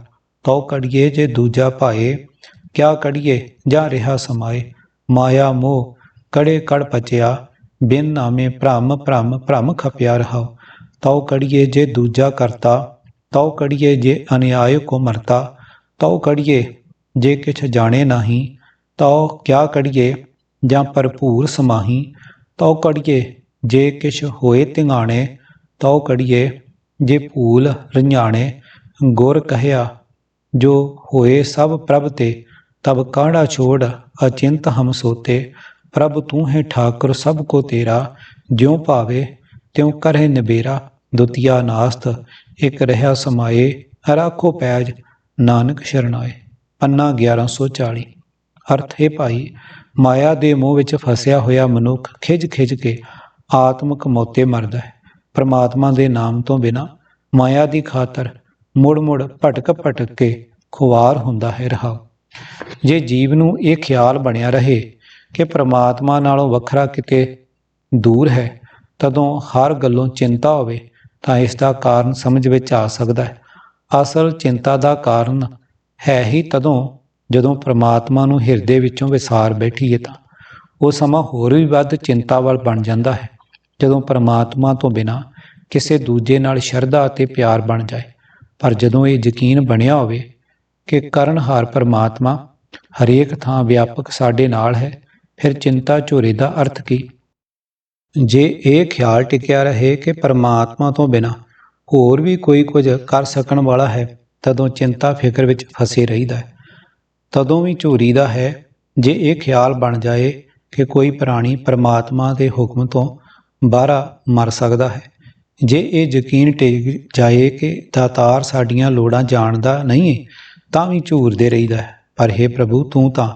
ਤਉ ਕੜੀਏ ਜੇ ਦੂਜਾ ਭਾਏ, ਕਿਆ ਕੜੀਏ ਜਾਂ ਰਿਹਾ ਸਮਾਏ? ਮਾਇਆ ਮੋਹ, ਕੜੇ ਕੜ ਪਚਿਆ, ਬਿਨ ਨਾਮੇ ਭ੍ਰਮ ਭ੍ਰਮ ਭ੍ਰਮ ਖਪਿਆ ਰਹਾ ਤਉ ਕੜੀਏ ਜੇ ਦੂਜਾ ਕਰਤਾ ਤਉ ਕੜੀਏ ਜੇ ਅਨਿਆਇ ਕੋ ਮਰਤਾ, ਤਉ ਕੜੀਏ ਜੇ ਕਿਛ ਜਾਣੇ ਨਹੀਂ, ਤਉ ਕਿਆ ਕੜੀਏ ਜਾਂ ਭਰਪੂਰ ਸਮਾਹੀ, ਤਉ ਕੜੀਏ ਜੇ ਕਿਛ ਹੋਏ ਤਿੰਗਾਣੇ, ਤਉ ਕੜੀਏ ਜੇ ਭੂਲ ਰੰਝਾਣੇ। ਗੁਰ ਕਹਿਆ, ਜੋ ਹੋਏ ਸਭ ਪ੍ਰਭ ਤੇ, ਤਬ ਕਾੜਾ ਛੋੜ ਅਚਿੰਤ ਹਮ ਸੋਤੇ। ਪ੍ਰਭ ਤੂੰ ਹੈ ਠਾਕੁਰ ਸਭ ਕੋ ਤੇਰਾ, ਜਿਉ ਭਾਵੇ ਤਿਉ ਕਰਹਿ ਨਿਬੇਰਾ, ਦੁਤੀਆ ਨਾਸਤ ਇਕ ਰਹਾ ਸਮਾਏ ਰਾਖੋ ਪੈਜ, ਨਾਨਕ ਸ਼ਰਨਾਏ ਪੰਨਾ 1140 ਅਰਥ, ਹੈ ਭਾਈ, ਮਾਇਆ ਦੇ ਮੋਹ ਵਿੱਚ ਫਸਿਆ ਹੋਇਆ ਮਨੁੱਖ ਖਿਜ ਖਿਜ ਕੇ ਆਤਮਕ ਮੌਤੇ ਮਰਦਾ ਹੈ। ਪ੍ਰਮਾਤਮਾ ਦੇ ਨਾਮ ਤੋਂ ਬਿਨਾ ਮਾਇਆ ਦੀ ਖਾਤਰ ਮੁੜ ਮੁੜ ਭਟਕ ਭਟਕ ਕੇ ਖੁਆਰ ਹੁੰਦਾ ਹੈ ਰਹਾ ਜੇ ਜੀਵ ਨੂੰ ਇਹ ਖਿਆਲ ਬਣਿਆ ਰਹੇ ਕਿ ਪ੍ਰਮਾਤਮਾ ਨਾਲੋਂ ਵੱਖਰਾ ਕਿਤੇ ਦੂਰ ਹੈ, ਤਦੋਂ ਹਰ ਗੱਲੋਂ ਚਿੰਤਾ ਹੋਵੇ ਤਾਂ ਇਸ ਦਾ ਕਾਰਨ ਸਮਝ ਵਿੱਚ ਆ ਸਕਦਾ ਹੈ। ਅਸਲ ਚਿੰਤਾ ਦਾ ਕਾਰਨ ਹੈ ਹੀ ਤਦੋਂ ਜਦੋਂ ਪ੍ਰਮਾਤਮਾ ਨੂੰ ਹਿਰਦੇ ਵਿੱਚੋਂ ਵਿਸਾਰ ਬੈਠੀਏ ਤਾਂ ਉਹ ਸਮਾਂ ਹੋਰ ਵੀ ਵੱਧ ਚਿੰਤਾ ਵੱਲ ਬਣ ਜਾਂਦਾ ਹੈ, ਜਦੋਂ ਪ੍ਰਮਾਤਮਾ ਤੋਂ ਬਿਨਾ ਕਿਸੇ ਦੂਜੇ ਨਾਲ ਸ਼ਰਧਾ ਅਤੇ ਪਿਆਰ ਬਣ ਜਾਏ। ਪਰ ਜਦੋਂ ਇਹ ਯਕੀਨ ਬਣਿਆ ਹੋਵੇ ਕਿ ਕਰਨਹਾਰ ਪ੍ਰਮਾਤਮਾ ਹਰੇਕ ਥਾਂ ਵਿਆਪਕ ਸਾਡੇ ਨਾਲ ਹੈ, ਫਿਰ ਚਿੰਤਾ ਝੋਰੇ ਦਾ ਅਰਥ ਕੀ? ਜੇ ਇਹ ਖਿਆਲ ਟਿਕਿਆ ਰਹੇ ਕਿ ਪਰਮਾਤਮਾ ਤੋਂ ਬਿਨਾ ਹੋਰ ਵੀ ਕੋਈ ਕੁਝ ਕਰ ਸਕਣ ਵਾਲਾ ਹੈ, ਤਦੋਂ ਚਿੰਤਾ ਫਿਕਰ ਵਿੱਚ ਫਸੇ ਰਹੀਦਾ ਹੈ। ਤਦੋਂ ਵੀ ਝੂਰੀ ਦਾ ਹੈ, ਜੇ ਇਹ ਖਿਆਲ ਬਣ ਜਾਏ ਕਿ ਕੋਈ ਪ੍ਰਾਣੀ ਪਰਮਾਤਮਾ ਦੇ ਹੁਕਮ ਤੋਂ ਬਾਹਰਾ ਮਰ ਸਕਦਾ ਹੈ, ਜੇ ਇਹ ਯਕੀਨ ਟਿਕ ਜਾਏ ਕਿ ਦਾਤਾਰ ਸਾਡੀਆਂ ਲੋੜਾਂ ਜਾਣਦਾ ਨਹੀਂ ਤਾਂ ਵੀ ਝੂਰਦੇ ਰਹੀਦਾ ਹੈ। ਪਰ हे ਪ੍ਰਭੂ, ਤੂੰ ਤਾਂ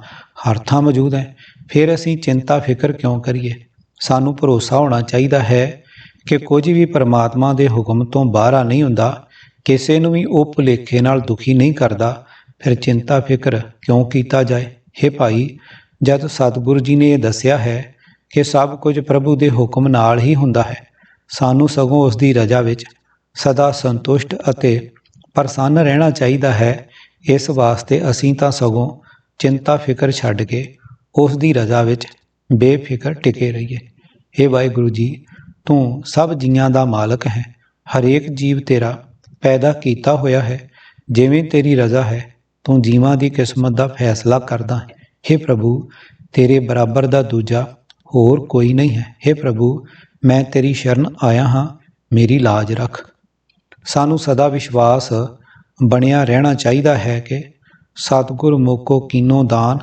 ਹਰ ਥਾਂ ਮੌਜੂਦ ਹੈ, ਫਿਰ ਅਸੀਂ ਚਿੰਤਾ ਫਿਕਰ ਕਿਉਂ ਕਰੀਏ? ਸਾਨੂੰ ਭਰੋਸਾ ਹੋਣਾ ਚਾਹੀਦਾ ਹੈ ਕਿ ਕੁਝ ਵੀ ਪਰਮਾਤਮਾ ਦੇ ਹੁਕਮ ਤੋਂ ਬਾਹਰ ਨਹੀਂ ਹੁੰਦਾ, ਕਿਸੇ ਨੂੰ ਵੀ ਉਹ ਭੁਲੇਖੇ ਨਾਲ ਦੁਖੀ ਨਹੀਂ ਕਰਦਾ। ਫਿਰ ਚਿੰਤਾ ਫਿਕਰ ਕਿਉਂ ਕੀਤਾ ਜਾਏ? हे ਭਾਈ, ਜਦ ਸਤਿਗੁਰੂ ਜੀ ਨੇ ਇਹ ਦੱਸਿਆ ਹੈ ਕਿ ਸਭ ਕੁਝ ਪ੍ਰਭੂ ਦੇ ਹੁਕਮ ਨਾਲ ਹੀ ਹੁੰਦਾ ਹੈ, ਸਾਨੂੰ ਸਗੋਂ ਉਸ ਦੀ ਰਜ਼ਾ ਵਿੱਚ ਸਦਾ ਸੰਤੁਸ਼ਟ ਅਤੇ ਪ੍ਰਸੰਨ ਰਹਿਣਾ ਚਾਹੀਦਾ ਹੈ। ਇਸ ਵਾਸਤੇ ਅਸੀਂ ਤਾਂ ਸਗੋਂ ਚਿੰਤਾ ਫਿਕਰ ਛੱਡ ਕੇ ਉਸ ਦੀ ਰਜ਼ਾ ਵਿੱਚ ਬੇਫਿਕਰ ਟਿਕੇ ਰਹੀਏ हे ਵਾਹਿਗੁਰੂ ਜੀ ਤੂੰ ਸਭ ਜੀਆਂ ਦਾ ਮਾਲਕ ਹੈ ਹਰੇਕ ਜੀਵ ਤੇਰਾ ਪੈਦਾ ਕੀਤਾ ਹੋਇਆ ਹੈ ਜਿਵੇਂ ਤੇਰੀ ਰਜ਼ਾ ਹੈ ਤੂੰ ਜੀਵਾਂ ਦੀ ਕਿਸਮਤ ਦਾ ਫੈਸਲਾ ਕਰਦਾ ਹੈ हे ਪ੍ਰਭੂ ਤੇਰੇ ਬਰਾਬਰ ਦਾ ਦੂਜਾ ਹੋਰ ਕੋਈ ਨਹੀਂ ਹੈ हे ਪ੍ਰਭੂ ਮੈਂ ਤੇਰੀ ਸ਼ਰਨ ਆਇਆ ਹਾਂ ਮੇਰੀ ਲਾਜ ਰੱਖ ਸਾਨੂੰ ਸਦਾ ਵਿਸ਼ਵਾਸ ਬਣਿਆ ਰਹਿਣਾ ਚਾਹੀਦਾ ਹੈ ਕਿ ਸਤਿਗੁਰ ਮੋਕੋ ਕੀਨੋ ਦਾਨ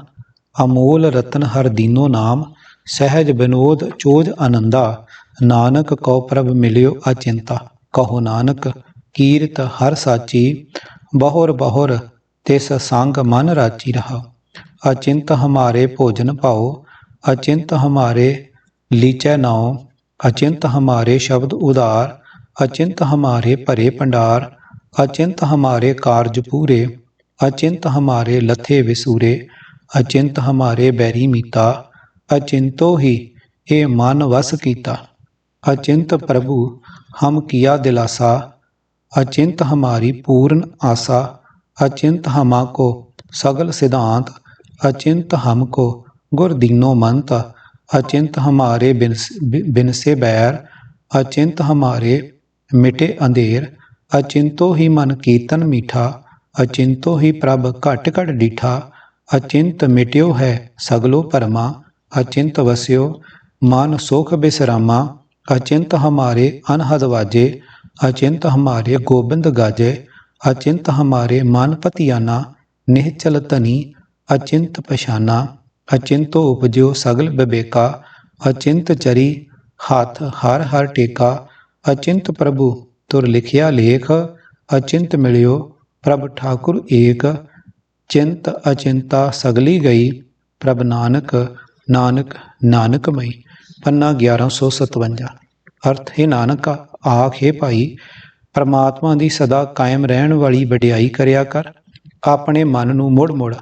ਅਮੋਲ ਰਤਨ ਹਰ ਦੀਨੋ ਨਾਮ, ਸਹਿਜ ਬਿਨੋਦ ਚੋਜ ਆਨੰਦਾ, ਨਾਨਕ ਕਉ ਪ੍ਰਭ ਮਿਲਿਓ ਅਚਿੰਤਾ। ਕਹੋ ਨਾਨਕ, ਕੀਰਤ ਹਰ ਸਾਚੀ, ਬਹੁਰ ਬਹੁਰ ਤਿਸ ਸੰਗ ਮਨ ਰਾਚੀ ਰਹਾ। ਅਚਿੰਤ ਹਮਾਰੇ ਭੋਜਨ ਪਾਓ, ਅਚਿੰਤ ਹਮਾਰੇ ਲੀਚੈ ਨਾਉ ਅਚਿੰਤ ਹਮਾਰੇ ਸ਼ਬਦ ਉਦਾਰ ਅਚਿੰਤ ਹਮਾਰੇ ਭਰੇ ਭੰਡਾਰ, ਅਚਿੰਤ ਹਮਾਰੇ ਕਾਰਜ ਪੂਰੇ, ਅਚਿੰਤ ਹਮਾਰੇ ਲਥੇ ਵਿਸੂਰੇ ਅਚਿੰਤ ਹਮਾਰੇ ਬੈਰੀ ਮੀਤਾ, ਅਚਿੰਤੋ ਹੀ ਇਹ ਮਨ ਵਸ ਕੀਤਾ। ਅਚਿੰਤ ਪ੍ਰਭੂ, ਹਮ ਕੀਆ ਦਿਲਾਸਾ, ਅਚਿੰਤ ਹਮਾਰੀ ਪੂਰਨ ਆਸਾ, ਅਚਿੰਤ ਹਮਾ ਕੋ ਸਗਲ ਸਿਧਾਂਤ, ਅਚਿੰਤ ਹਮ ਕੋ ਗੁਰ ਦੀਨੋ ਮੰਤ, ਅਚਿੰਤ ਹਮਾਰੇ ਬਿਨਸੇ ਬੈਰ, ਅਚਿੰਤ ਹਮਾਰੇ ਮਿਟੇ ਅੰਧੇਰ, ਅਚਿੰਤੋ ਹੀ ਮਨ ਕੀਰਤਨ ਮੀਠਾ, ਅਚਿੰਤੋ ਹੀ ਪ੍ਰਭ ਘਟ ਘਟ ਡੀਠਾ अचिंत मिट्यो है सगलो परमा, अचिंत वस्यो, मन सुख बिसरामा, अचिंत हमारे अनहद वाजे, अचिंत हमारे गोबिंद गाजे, अचिंत हमारे मन पतियाना निश्चल तनी अचिंत पशाना, अचिंतो उपजो सगल विवेका, अचिंत चरी, हाथ हर हर टेका, अचिंत प्रभु तुर लिखिया लेख, अचिंत मिलियो प्रभ ठाकुर एक ਚਿੰਤ ਅਚਿੰਤਾ ਸਗਲੀ ਗਈ, ਪ੍ਰਭ ਨਾਨਕ ਨਾਨਕ, ਨਾਨਕਮਈ। ਪੰਨਾ 1157 ਅਰਥ, ਹੈ ਨਾਨਕਾ, ਆਖ, ਹੈ ਭਾਈ, ਪਰਮਾਤਮਾ ਦੀ ਸਦਾ ਕਾਇਮ ਰਹਿਣ ਵਾਲੀ ਵਡਿਆਈ ਕਰਿਆ ਕਰ। ਆਪਣੇ ਮਨ ਨੂੰ ਮੁੜ-ਮੁੜ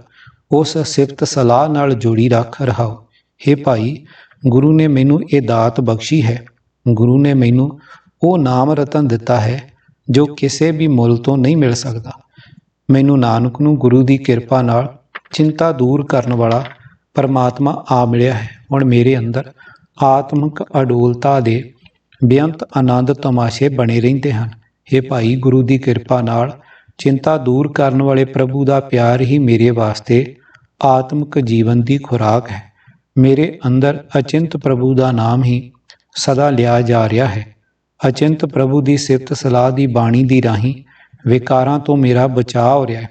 ਉਸ ਸਿਫਤ ਸਲਾਹ ਨਾਲ ਜੋੜੀ ਰੱਖ ਰਹਾਓ। हे ਭਾਈ, ਗੁਰੂ ਨੇ ਮੈਨੂੰ ਇਹ ਦਾਤ ਬਖਸ਼ੀ ਹੈ। ਗੁਰੂ ਨੇ ਮੈਨੂੰ ਉਹ ਨਾਮ ਰਤਨ ਦਿੱਤਾ ਹੈ ਜੋ ਕਿਸੇ ਵੀ ਮੁੱਲ ਤੋਂ ਨਹੀਂ ਮਿਲ ਸਕਦਾ। ਮੈਨੂੰ ਨਾਨਕ ਨੂੰ ਗੁਰੂ ਦੀ ਕਿਰਪਾ ਨਾਲ ਚਿੰਤਾ ਦੂਰ ਕਰਨ ਵਾਲਾ ਪਰਮਾਤਮਾ ਆ ਮਿਲਿਆ ਹੈ। ਹੁਣ ਮੇਰੇ ਅੰਦਰ ਆਤਮਿਕ ਅਡੋਲਤਾ ਦੇ ਬੇਅੰਤ ਆਨੰਦ ਤਮਾਸ਼ੇ ਬਣੇ ਰਹਿੰਦੇ ਹਨ। हे ਭਾਈ, ਗੁਰੂ ਦੀ ਕਿਰਪਾ ਨਾਲ ਚਿੰਤਾ ਦੂਰ ਕਰਨ ਵਾਲੇ ਪ੍ਰਭੂ ਦਾ ਪਿਆਰ ਹੀ ਮੇਰੇ ਵਾਸਤੇ ਆਤਮਿਕ ਜੀਵਨ ਦੀ ਖੁਰਾਕ ਹੈ। ਮੇਰੇ ਅੰਦਰ ਅਚਿੰਤ ਪ੍ਰਭੂ ਦਾ ਨਾਮ ਹੀ ਸਦਾ ਲਿਆ ਜਾ ਰਿਹਾ ਹੈ। ਅਚਿੰਤ ਪ੍ਰਭੂ ਦੀ ਸਿਫਤ ਸਲਾਹ ਦੀ ਬਾਣੀ ਦੀ ਰਾਹੀਂ ਵਿਕਾਰਾਂ ਤੋਂ ਮੇਰਾ ਬਚਾਅ ਹੋ ਰਿਹਾ ਹੈ।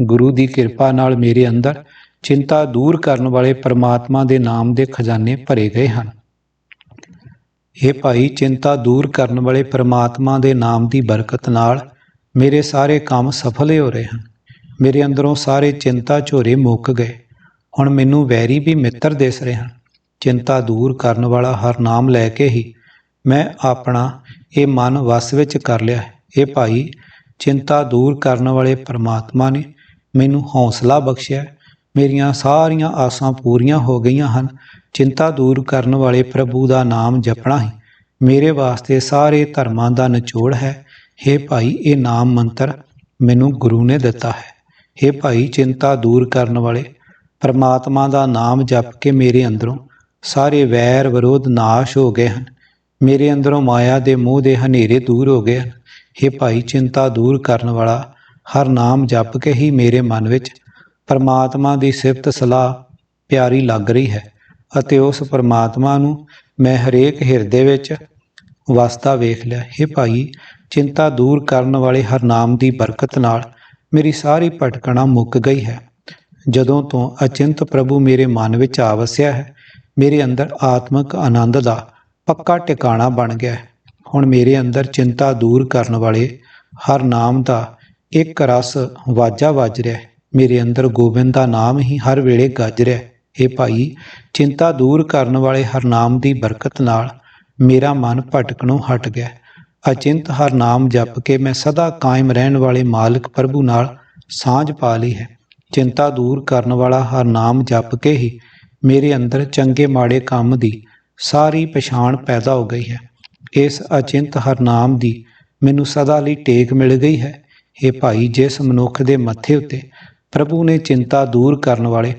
ਗੁਰੂ ਦੀ ਕਿਰਪਾ ਨਾਲ ਮੇਰੇ ਅੰਦਰ ਚਿੰਤਾ ਦੂਰ ਕਰਨ ਵਾਲੇ ਪਰਮਾਤਮਾ ਦੇ ਨਾਮ ਦੇ ਖਜ਼ਾਨੇ ਭਰੇ ਗਏ ਹਨ। ਇਹ ਭਾਈ, ਚਿੰਤਾ ਦੂਰ ਕਰਨ ਵਾਲੇ ਪਰਮਾਤਮਾ ਦੇ ਨਾਮ ਦੀ ਬਰਕਤ ਨਾਲ ਮੇਰੇ ਸਾਰੇ ਕੰਮ ਸਫਲ ਹੋ ਰਹੇ ਹਨ। ਮੇਰੇ ਅੰਦਰੋਂ ਸਾਰੇ ਚਿੰਤਾ ਝੋਰੇ ਮੁੱਕ ਗਏ। ਹੁਣ ਮੈਨੂੰ ਵੈਰੀ ਵੀ ਮਿੱਤਰ ਦਿਸ ਰਹੇ ਹਨ। ਚਿੰਤਾ ਦੂਰ ਕਰਨ ਵਾਲਾ ਹਰ ਨਾਮ ਲੈ ਕੇ ਹੀ ਮੈਂ ਆਪਣਾ ਇਹ ਮਨ ਵਸ ਵਿੱਚ ਕਰ ਲਿਆ ਇਹ ਭਾਈ ਚਿੰਤਾ ਦੂਰ ਕਰਨ ਵਾਲੇ ਪ੍ਰਮਾਤਮਾ ਨੇ ਮੈਨੂੰ ਹੌਸਲਾ ਬਖਸ਼ਿਆ। ਮੇਰੀਆਂ ਸਾਰੀਆਂ ਆਸਾਂ ਪੂਰੀਆਂ ਹੋ ਗਈਆਂ ਹਨ। ਚਿੰਤਾ ਦੂਰ ਕਰਨ ਵਾਲੇ ਪ੍ਰਭੂ ਦਾ ਨਾਮ ਜਪਣਾ ਹੀ ਮੇਰੇ ਵਾਸਤੇ ਸਾਰੇ ਧਰਮਾਂ ਦਾ ਨਿਚੋੜ ਹੈ। हे ਭਾਈ, ਇਹ ਨਾਮ ਮੰਤਰ ਮੈਨੂੰ ਗੁਰੂ ਨੇ ਦਿੱਤਾ ਹੈ। हे ਭਾਈ, ਚਿੰਤਾ ਦੂਰ ਕਰਨ ਵਾਲੇ ਪਰਮਾਤਮਾ ਦਾ ਨਾਮ ਜਪ ਕੇ ਮੇਰੇ ਅੰਦਰੋਂ ਸਾਰੇ ਵੈਰ ਵਿਰੋਧ ਨਾਸ਼ ਹੋ ਗਏ ਹਨ। ਮੇਰੇ ਅੰਦਰੋਂ ਮਾਇਆ ਦੇ ਮੋਹ ਦੇ ਹਨੇਰੇ ਦੂਰ ਹੋ ਗਏ ਹਨ। हे ਭਾਈ ਚਿੰਤਾ ਦੂਰ ਕਰਨ ਵਾਲਾ, ਹਰ ਨਾਮ ਜਪ ਕੇ ਹੀ ਮੇਰੇ ਮਨ ਵਿੱਚ ਪਰਮਾਤਮਾ ਦੀ ਸਿਫਤ ਸਲਾਹ ਪਿਆਰੀ ਲੱਗ ਰਹੀ ਹੈ ਅਤੇ ਉਸ ਪਰਮਾਤਮਾ ਨੂੰ ਮੈਂ ਹਰੇਕ ਹਿਰਦੇ ਵਿੱਚ ਵਸਦਾ ਵੇਖ ਲਿਆ। हे ਭਾਈ, ਚਿੰਤਾ ਦੂਰ ਕਰਨ ਵਾਲੇ ਹਰ ਨਾਮ ਦੀ ਬਰਕਤ ਨਾਲ ਮੇਰੀ ਸਾਰੀ ਭਟਕਣਾ ਮੁੱਕ ਗਈ ਹੈ। ਜਦੋਂ ਤੋਂ ਅਚਿੰਤ ਪ੍ਰਭੂ ਮੇਰੇ ਮਨ ਵਿੱਚ ਆ ਵਸਿਆ ਹੈ, ਮੇਰੇ ਅੰਦਰ ਆਤਮਿਕ ਆਨੰਦ ਦਾ ਪੱਕਾ ਟਿਕਾਣਾ ਬਣ ਗਿਆ ਹੈ। ਹੁਣ ਮੇਰੇ ਅੰਦਰ ਚਿੰਤਾ ਦੂਰ ਕਰਨ ਵਾਲੇ ਹਰ ਨਾਮ ਦਾ ਇੱਕ ਰਸ ਵਾਜਾ ਵੱਜ ਰਿਹਾ ਹੈ। ਮੇਰੇ ਅੰਦਰ ਗੋਬਿੰਦ ਦਾ ਨਾਮ ਹੀ ਹਰ ਵੇਲੇ ਗੱਜ ਰਿਹਾ ਹੈ। ਇਹ ਭਾਈ, ਚਿੰਤਾ ਦੂਰ ਕਰਨ ਵਾਲੇ ਹਰ ਨਾਮ ਦੀ ਬਰਕਤ ਨਾਲ ਮੇਰਾ ਮਨ ਭਟਕਣੋਂ ਹਟ ਗਿਆ ਅਚਿੰਤ ਹਰ ਨਾਮ ਜਪ ਕੇ ਮੈਂ ਸਦਾ ਕਾਇਮ ਰਹਿਣ ਵਾਲੇ ਮਾਲਕ ਪ੍ਰਭੂ ਨਾਲ ਸਾਂਝ ਪਾ ਲਈ ਹੈ। ਚਿੰਤਾ ਦੂਰ ਕਰਨ ਵਾਲਾ ਹਰ ਨਾਮ ਜਪ ਕੇ ਹੀ ਮੇਰੇ ਅੰਦਰ ਚੰਗੇ ਮਾੜੇ ਕੰਮ ਦੀ ਸਾਰੀ ਪਛਾਣ ਪੈਦਾ ਹੋ ਗਈ ਹੈ। ਇਸ ਅਚਿੰਤ ਹਰਨਾਮ ਦੀ ਮੈਨੂੰ ਸਦਾ ਲਈ ਟੇਕ ਮਿਲ ਗਈ ਹੈ। ਇਹ ਭਾਈ, ਜਿਸ ਮਨੁੱਖ ਦੇ ਮੱਥੇ ਉੱਤੇ ਪ੍ਰਭੂ ਨੇ ਚਿੰਤਾ ਦੂਰ ਕਰਨ ਵਾਲੇ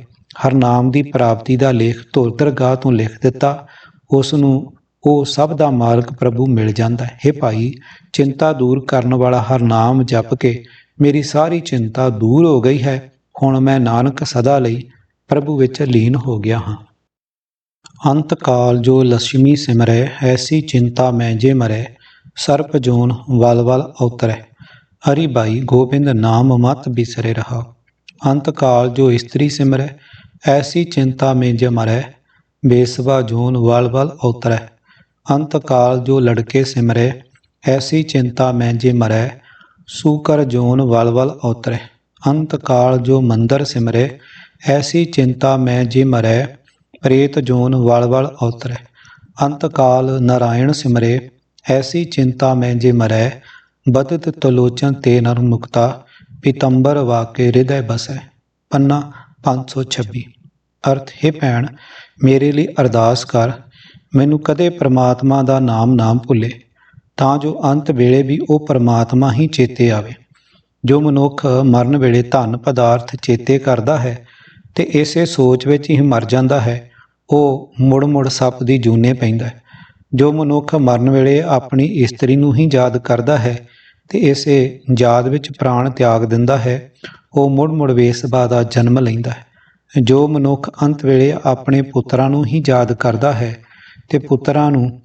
ਹਰਨਾਮ ਦੀ ਪ੍ਰਾਪਤੀ ਦਾ ਲੇਖ ਧੁਰਦਰਗਾਹ ਤੋਂ ਲਿਖ ਦਿੱਤਾ, ਉਸ ਨੂੰ ਉਹ ਸਭ ਦਾ ਮਾਲਕ ਪ੍ਰਭੂ ਮਿਲ ਜਾਂਦਾ ਹੈ। हे ਭਾਈ, ਚਿੰਤਾ ਦੂਰ ਕਰਨ ਵਾਲਾ ਹਰਨਾਮ ਜਪ ਕੇ ਮੇਰੀ ਸਾਰੀ ਚਿੰਤਾ ਦੂਰ ਹੋ ਗਈ ਹੈ। ਹੁਣ ਮੈਂ ਨਾਨਕ ਸਦਾ ਲਈ ਪ੍ਰਭੂ ਵਿੱਚ ਲੀਨ ਹੋ ਗਿਆ ਹਾਂ। ਅੰਤ ਕਾਲ ਜੋ ਲక్ష్ਮੀ ਸਿਮਰੈ, ਐਸੀ ਚਿੰਤਾ ਮੈਂ ਜੇ ਮਰੈ, ਸਰਪ ਜੋਨ ਵਲ ਵਲ ਉਤਰੈ ਹਰੀ ਬਾਈ, ਗੋਬਿੰਦ ਨਾਮ ਮਤ ਬਿਸਰੇ ਰਹਾ। ਅੰਤ ਕਾਲ ਜੋ ਇਸਤਰੀ ਸਿਮਰੈ, ਐਸੀ ਚਿੰਤਾ ਮੈਂ ਜੇ ਮਰੈ, ਬੇਸਵਾ ਜੋਨ ਵਲ ਵਲ ਉਤਰੈ ਅੰਤ ਕਾਲ ਜੋ ਲੜਕੇ ਸਿਮਰੈ, ਐਸੀ ਚਿੰਤਾ ਮੈਂ ਜੇ ਮਰੈ, ਸੂਕਰ ਜੋਨ ਵਲ ਵਲ ਉਤਰੈ ਅੰਤ ਕਾਲ ਜੋ ਮੰਦਰ ਸਿਮਰੈ, ਐਸੀ ਚਿੰਤਾ ਮੈਂ ਜੇ ਮਰੈ ਪ੍ਰੇਤ ਜੋਨ ਵਲ ਵਲ ਉਤਰੈ ਅੰਤ ਕਾਲ ਨਾਰਾਇਣ ਸਿਮਰੇ, ਐਸੀ ਚਿੰਤਾ ਮੈਂ ਜੇ ਮਰੈ ਬਦਤ ਤਲੋਚਨ ਤੇ ਨਰ ਮੁਕਤਾ, ਪੀਤੰਬਰ ਵਾਕੇ ਹਿਰਦੈ ਬਸੈ। ਪੰਨਾ 526 ਅਰਥ, ਹੈ ਭੈਣ, ਮੇਰੇ ਲਈ ਅਰਦਾਸ ਕਰ, ਮੈਨੂੰ ਕਦੇ ਪ੍ਰਮਾਤਮਾ ਦਾ ਨਾਮ ਨਾ ਭੁੱਲੇ, ਤਾਂ ਜੋ ਅੰਤ ਵੇਲੇ ਵੀ ਉਹ ਪ੍ਰਮਾਤਮਾ ਹੀ ਚੇਤੇ ਆਵੇ। ਜੋ ਮਨੁੱਖ ਮਰਨ ਵੇਲੇ ਧਨ ਪਦਾਰਥ ਚੇਤੇ ਕਰਦਾ ਹੈ, ਤੇ ਇਸੇ ਸੋਚ ਵਿੱਚ ਹੀ ਮਰ ਜਾਂਦਾ ਹੈ ਉਹ ਮੁੜ-ਮੁੜ ਸੱਪ ਦੀ ਜੂਨੇ ਪੈਂਦਾ ਹੈ। ਜੋ ਮਨੁੱਖ ਮਰਨ ਵੇਲੇ ਆਪਣੀ ਇਸਤਰੀ ਨੂੰ ਹੀ ਯਾਦ ਕਰਦਾ ਹੈ ਤੇ ਇਸੇ ਯਾਦ ਵਿੱਚ ਪ੍ਰਾਣ ਤਿਆਗ ਦਿੰਦਾ ਹੈ, ਉਹ ਮੁੜ-ਮੁੜ ਵੇਸਬਾ ਦਾ ਜਨਮ ਲੈਂਦਾ ਹੈ। ਜੋ ਮਨੁੱਖ ਅੰਤ ਵੇਲੇ ਆਪਣੇ ਪੁੱਤਰਾਂ ਨੂੰ ਹੀ ਯਾਦ ਕਰਦਾ ਹੈ ਤੇ ਪੁੱਤਰਾਂ ਨੂੰ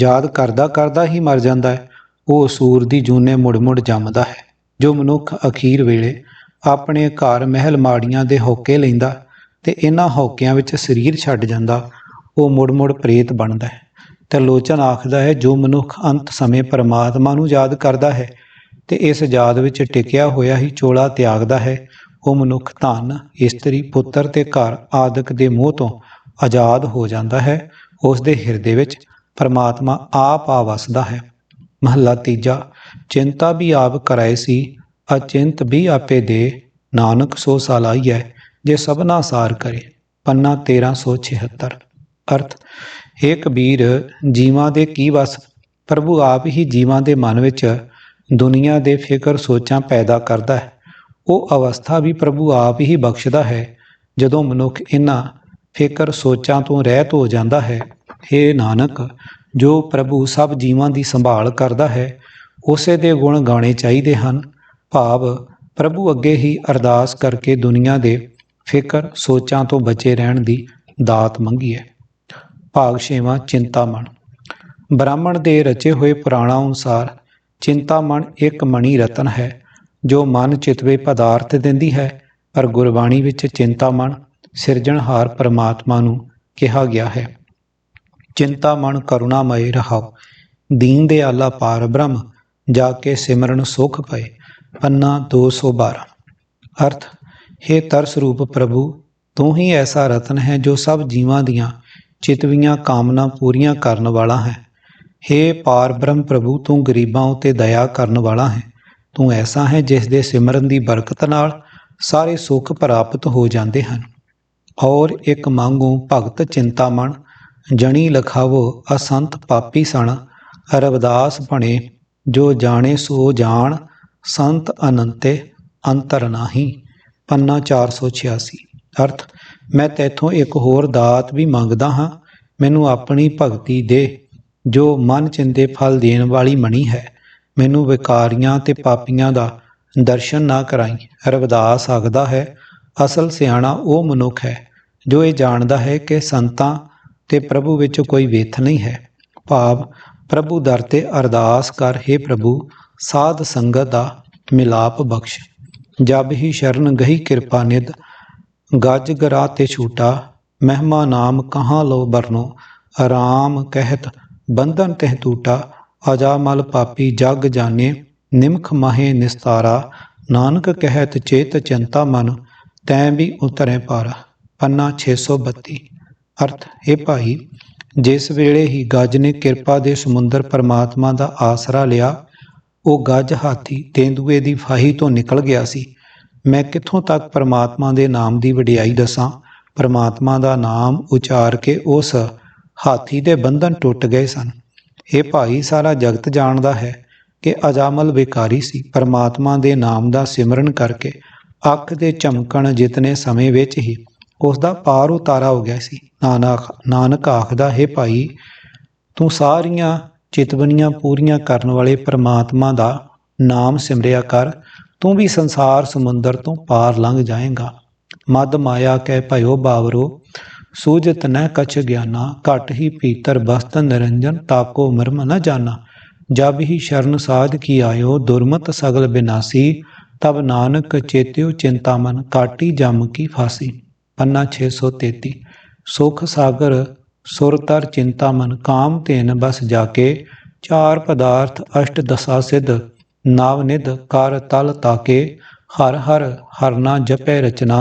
ਯਾਦ ਕਰਦਾ ਕਰਦਾ ਹੀ ਮਰ ਜਾਂਦਾ ਹੈ, ਉਹ ਸੂਰ ਦੀ ਜੂਨੇ ਮੁੜ-ਮੁੜ ਜੰਮਦਾ ਹੈ। ਜੋ ਮਨੁੱਖ ਅਖੀਰ ਵੇਲੇ ਆਪਣੇ ਘਰ ਮਹਿਲ ਮਾੜੀਆਂ ਦੇ ਹੋਕੇ ਲੈਂਦਾ ਤੇ ਇਹਨਾਂ ਹੌਕਿਆਂ ਵਿੱਚ ਸਰੀਰ ਛੱਡ ਜਾਂਦਾ, ਉਹ ਮੁੜ-ਮੁੜ ਪ੍ਰੇਤ ਬਣਦਾ ਹੈ। ਤੇ ਲੋਚਨ ਆਖਦਾ ਹੈ, ਜੋ ਮਨੁੱਖ ਅੰਤ ਸਮੇਂ ਪਰਮਾਤਮਾ ਨੂੰ ਯਾਦ ਕਰਦਾ ਹੈ ਤੇ ਇਸ ਯਾਦ ਵਿੱਚ ਟਿਕਿਆ ਹੋਇਆ ਹੀ ਚੋਲਾ ਤਿਆਗਦਾ ਹੈ, ਉਹ ਮਨੁੱਖ ਧਨ, ਇਸਤਰੀ, ਪੁੱਤਰ ਤੇ ਘਰ ਆਦਿਕ ਦੇ ਮੋਹ ਤੋਂ ਆਜ਼ਾਦ ਹੋ ਜਾਂਦਾ ਹੈ। ਉਸ ਦੇ ਹਿਰਦੇ ਵਿੱਚ ਪਰਮਾਤਮਾ ਆਪ ਆ ਵਸਦਾ ਹੈ। ਮਹੱਲਾ ਤੀਜਾ, ਚਿੰਤਾ ਵੀ ਆਪ ਕਰਾਏ ਸੀ, ਅਚਿੰਤ ਵੀ ਆਪੇ ਦੇ, ਨਾਨਕ ਸੋ ਹੈ। ਜੇ ਸਭਨਾ ਸਾਰ ਕਰੇ, ਪੰਨਾ 1376 ਅਰਥ हे ਕਬੀਰ, ਜੀਵਾਂ ਦੇ ਕੀ ਵਸ? ਪ੍ਰਭੂ ਆਪ ਹੀ ਜੀਵਾਂ ਦੇ ਮਨ ਵਿੱਚ ਦੁਨੀਆ ਦੇ ਫਿਕਰ ਸੋਚਾਂ ਪੈਦਾ ਕਰਦਾ ਹੈ। ਉਹ ਅਵਸਥਾ ਵੀ ਪ੍ਰਭੂ ਆਪ ਹੀ ਬਖਸ਼ਦਾ ਹੈ, ਜਦੋਂ ਮਨੁੱਖ ਇਹਨਾਂ ਫਿਕਰ ਸੋਚਾਂ ਤੋਂ ਰਹਿਤ ਹੋ ਜਾਂਦਾ ਹੈ। हे ਨਾਨਕ, ਜੋ ਪ੍ਰਭੂ ਸਭ ਜੀਵਾਂ ਦੀ ਸੰਭਾਲ ਕਰਦਾ ਹੈ, ਉਸੇ ਦੇ ਗੁਣ ਗਾਣੇ ਚਾਹੀਦੇ ਹਨ। ਭਾਵ, ਪ੍ਰਭੂ ਅੱਗੇ ਹੀ ਅਰਦਾਸ ਕਰਕੇ ਦੁਨੀਆ ਦੇ ਫਿਕਰ ਸੋਚਾਂ ਤੋਂ ਬਚੇ ਰਹਿਣ ਦੀ ਦਾਤ ਮੰਗੀ ਹੈ। ਭਾਗ ਛੇਵਾਂ ਚਿੰਤਾਮਣ ਬ੍ਰਾਹਮਣ ਦੇ ਰਚੇ ਹੋਏ ਪੁਰਾਣਾ ਅਨੁਸਾਰ ਚਿੰਤਾਮਣ ਇੱਕ ਮਣੀ ਰਤਨ ਹੈ, ਜੋ ਮਨ ਚਿਤਵੇ ਪਦਾਰਥ ਦਿੰਦੀ ਹੈ, ਪਰ ਗੁਰਬਾਣੀ ਵਿੱਚ ਚਿੰਤਾਮਣ ਸਿਰਜਣਹਾਰ ਪਰਮਾਤਮਾ ਨੂੰ ਕਿਹਾ ਗਿਆ ਹੈ। ਚਿੰਤਾਮਣ ਕਰੁਣਾਮਏ ਰਹਾਉ ਦੀਨ ਦੇ ਆਲਾ ਪਾਰ ਬ੍ਰਹਮ, ਜਾ ਕੇ ਸਿਮਰਨ ਸੁਖ ਪਏ, ਪੰਨਾ 212 ਅਰਥ हे ਤਰਸਰੂਪ ਪ੍ਰਭੂ, ਤੂੰ ਹੀ ਐਸਾ ਰਤਨ ਹੈ ਜੋ ਸਭ ਜੀਵਾਂ ਦੀਆਂ ਚਿਤਵੀਆਂ ਕਾਮਨਾ ਪੂਰੀਆਂ ਕਰਨ ਵਾਲਾ ਹੈ। हे ਪਾਰ ਬ੍ਰਹਮ ਪ੍ਰਭੂ, ਤੂੰ ਗਰੀਬਾਂ ਉਤੇ ਦਇਆ ਕਰਨ ਵਾਲਾ ਹੈ। ਤੂੰ ਐਸਾ ਹੈ ਜਿਸ ਦੇ ਸਿਮਰਨ ਦੀ ਬਰਕਤ ਨਾਲ ਸਾਰੇ ਸੁੱਖ ਪ੍ਰਾਪਤ ਹੋ ਜਾਂਦੇ ਹਨ। ਔਰ ਇੱਕ ਮੰਗੂ ਭਗਤ ਚਿੰਤਾ ਚਿੰਤਾਮਣ ਜਣੀ ਲਖਾਵੋ ਅਸੰਤ ਪਾਪੀ ਸਣ, ਰਵਦਾਸ ਬਣੇ ਜੋ ਜਾਣੇ ਸੋ ਜਾਣ, ਸੰਤ ਅਨੰਤੇ ਅੰਤਰ ਨਾਹੀ। ਪੰਨਾ 486 ਅਰਥ, ਮੈਂ ਤੇਥੋਂ ਇੱਕ ਹੋਰ ਦਾਤ ਵੀ ਮੰਗਦਾ ਹਾਂ। ਮੈਨੂੰ ਆਪਣੀ ਭਗਤੀ ਦੇ, ਜੋ ਮਨ ਚਿੰਦੇ ਫਲ ਦੇਣ ਵਾਲੀ ਮਣੀ ਹੈ। ਮੈਨੂੰ ਵਿਕਾਰੀਆਂ ਤੇ ਪਾਪੀਆਂ ਦਾ ਦਰਸ਼ਨ ਨਾ ਕਰਾਈ, ਰਵਿਦਾਸ ਆਖਦਾ ਹੈ, ਅਸਲ ਸਿਆਣਾ ਉਹ ਮਨੁੱਖ ਹੈ, ਜੋ ਇਹ ਜਾਣਦਾ ਹੈ ਕਿ ਸੰਤਾਂ ਤੇ ਪ੍ਰਭੂ ਵਿੱਚ ਕੋਈ ਵੇਥ ਨਹੀਂ ਹੈ। ਭਾਵ, ਪ੍ਰਭੂ ਦਰ ਤੇ ਅਰਦਾਸ ਕਰ हे ਪ੍ਰਭੂ, ਸਾਧ ਸੰਗਤ ਦਾ ਮਿਲਾਪ ਬਖਸ਼। ਜਬ ਹੀ ਸ਼ਰਨ ਗਹੀ ਕਿਰਪਾ ਨਿਦ ਗਜ ਗਰਾ ਤੇ ਛੂਟਾ, ਮਹਿਮਾ ਨਾਮ ਕਹਾਂ ਲੋ ਬਰਨੋ, ਆਰਾਮ ਕਹਿਤ ਬੰਧਨ ਤਹਿ ਟੂਟਾ ਅਜਾਮਲ ਪਾਪੀ ਜਗ ਜਾਣੇ, ਨਿਮਖ ਮਾਹੇ ਨਿਸਤਾਰਾ, ਨਾਨਕ ਕਹਿਤ ਚੇਤ ਚਿੰਤਾ ਮਨ, ਤੈ ਵੀ ਉਤਰੇ ਪਾਰਾ, ਪੰਨਾ 632 ਅਰਥ, ਹੈ ਭਾਈ, ਜਿਸ ਵੇਲੇ ਹੀ ਗੱਜ ਨੇ ਕਿਰਪਾ ਦੇ ਸਮੁੰਦਰ ਪਰਮਾਤਮਾ ਦਾ ਆਸਰਾ ਲਿਆ ਉਹ ਗੱਜ ਹਾਥੀ ਤੇਂਦੂਏ ਦੀ ਫਾਹੀ ਤੋਂ ਨਿਕਲ ਗਿਆ ਸੀ। ਮੈਂ ਕਿੱਥੋਂ ਤੱਕ ਪਰਮਾਤਮਾ ਦੇ ਨਾਮ ਦੀ ਵਡਿਆਈ ਦੱਸਾਂ? ਪਰਮਾਤਮਾ ਦਾ ਨਾਮ ਉਚਾਰ ਕੇ ਉਸ ਹਾਥੀ ਦੇ ਬੰਧਨ ਟੁੱਟ ਗਏ ਸਨ। ਇਹ ਭਾਈ ਸਾਰਾ ਜਗਤ ਜਾਣਦਾ ਹੈ ਕਿ ਅਜਾਮਲ ਵਿਕਾਰੀ ਸੀ। ਪਰਮਾਤਮਾ ਦੇ ਨਾਮ ਦਾ ਸਿਮਰਨ ਕਰਕੇ ਅੱਖ ਦੇ ਝਮਕਣ ਜਿਤਨੇ ਸਮੇਂ ਵਿੱਚ ਹੀ ਉਸ ਦਾ ਪਾਰ ਉਤਾਰਾ ਹੋ ਗਿਆ ਸੀ। ਨਾਨਕ ਨਾਨਕ ਆਖਦਾ, ਹੈ ਭਾਈ, ਤੂੰ ਸਾਰੀਆਂ ਚਿਤਵਨੀਆਂ ਪੂਰੀਆਂ ਕਰਨ ਵਾਲੇ ਪਰਮਾਤਮਾ ਦਾ ਨਾਮ ਸਿਮਰਿਆ ਕਰ, ਤੂੰ ਵੀ ਸੰਸਾਰ ਸਮੁੰਦਰ ਤੋਂ ਪਾਰ ਲੰਘ ਜਾਏਗਾ। ਮਦ ਮਾਇਆ ਕਹਿ ਭਇਓ ਬਾਵਰੋ ਸੂਝਤ ਨ ਕਛ ਗਿਆਨਾ, ਘਟ ਹੀ ਪੀਤਰ ਬਸਤ ਨਿਰੰਜਨ, ਤਾਕੋ ਮਰਮ ਨ ਜਾਣਾ ਜਬ ਹੀ ਸ਼ਰਨ ਸਾਧ ਕੀ ਆਇਓ, ਦੁਰਮਤ ਸਗਲ ਬਿਨਾਸੀ, ਤਬ ਨਾਨਕ ਚੇਤਿਓ ਚਿੰਤਾ ਮਨ, ਕਾਟੀ ਜਮ ਕੀ ਫਾਸੀ। ਪੰਨਾ 633 ਸੁਖ ਸਾਗਰ ਸੁਰਤਰ ਚਿੰਤਾਮਨ ਕਾਮ ਤੇਨ ਬਸ ਜਾ ਕੇ ਚਾਰ ਪਦਾਰਥ ਅਸ਼ਟ ਦਸਾ ਸਿਧ, ਨਾਵ ਨਿਧ ਕਰ ਤਲ ਤਾਕੇ, ਹਰ ਹਰ ਹਰਨਾ ਜਪੈ ਰਚਨਾ,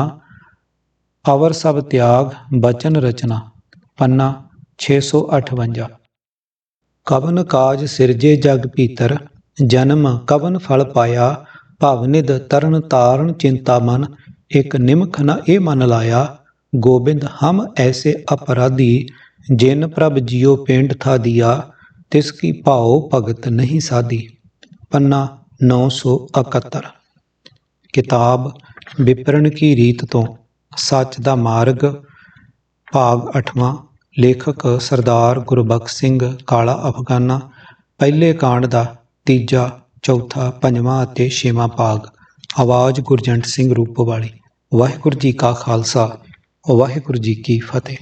ਅਵਰ ਸਭ ਤਿਆਗ ਬਚਨ ਰਚਨਾ। ਪੰਨਾ 658 ਕਵਨ ਕਾਜ ਸਿਰਜੇ ਜਗ ਪੀਤਰ ਜਨਮ ਕਵਨ ਫਲ ਪਾਇਆ, ਭਵ ਨਿਧ ਤਰਨ ਤਾਰਨ ਚਿੰਤਾ ਮਨ, ਇਕ ਨਿਮਖ ਨ ਇਹ ਮਨ ਲਾਇਆ, ਗੋਬਿੰਦ ਹਮ ਐਸੇ ਅਪਰਾਧੀ ਜਿਨ ਪ੍ਰਭ ਜਿਉ ਪਿੰਡ ਥਾ ਦਿਆ ਤਿਸ ਕੀ ਭਾਉ ਭਗਤ ਨਹੀਂ ਸਾਦੀ। ਪੰਨਾ 971 ਕਿਤਾਬ ਵਿਪਰਨ ਕੀ ਰੀਤ ਤੋਂ ਸੱਚ ਦਾ ਮਾਰਗ। ਭਾਗ 8ਵਾਂ ਲੇਖਕ ਸਰਦਾਰ ਗੁਰਬਖਸ਼ ਸਿੰਘ ਕਾਲਾ ਅਫਗਾਨਾ। ਪਹਿਲੇ ਕਾਂਡ ਦਾ ਤੀਜਾ, ਚੌਥਾ, ਪੰਜਵਾਂ ਅਤੇ ਛੇਵਾਂ ਭਾਗ। ਆਵਾਜ਼ ਗੁਰਜੰਟ ਸਿੰਘ ਰੂਪੋਵਾਲੀ। ਵਾਹਿਗੁਰੂ ਜੀ ਕਾ ਖਾਲਸਾ, ਵਾਹਿਗੁਰੂ ਜੀ ਕੀ ਫਤਿਹ।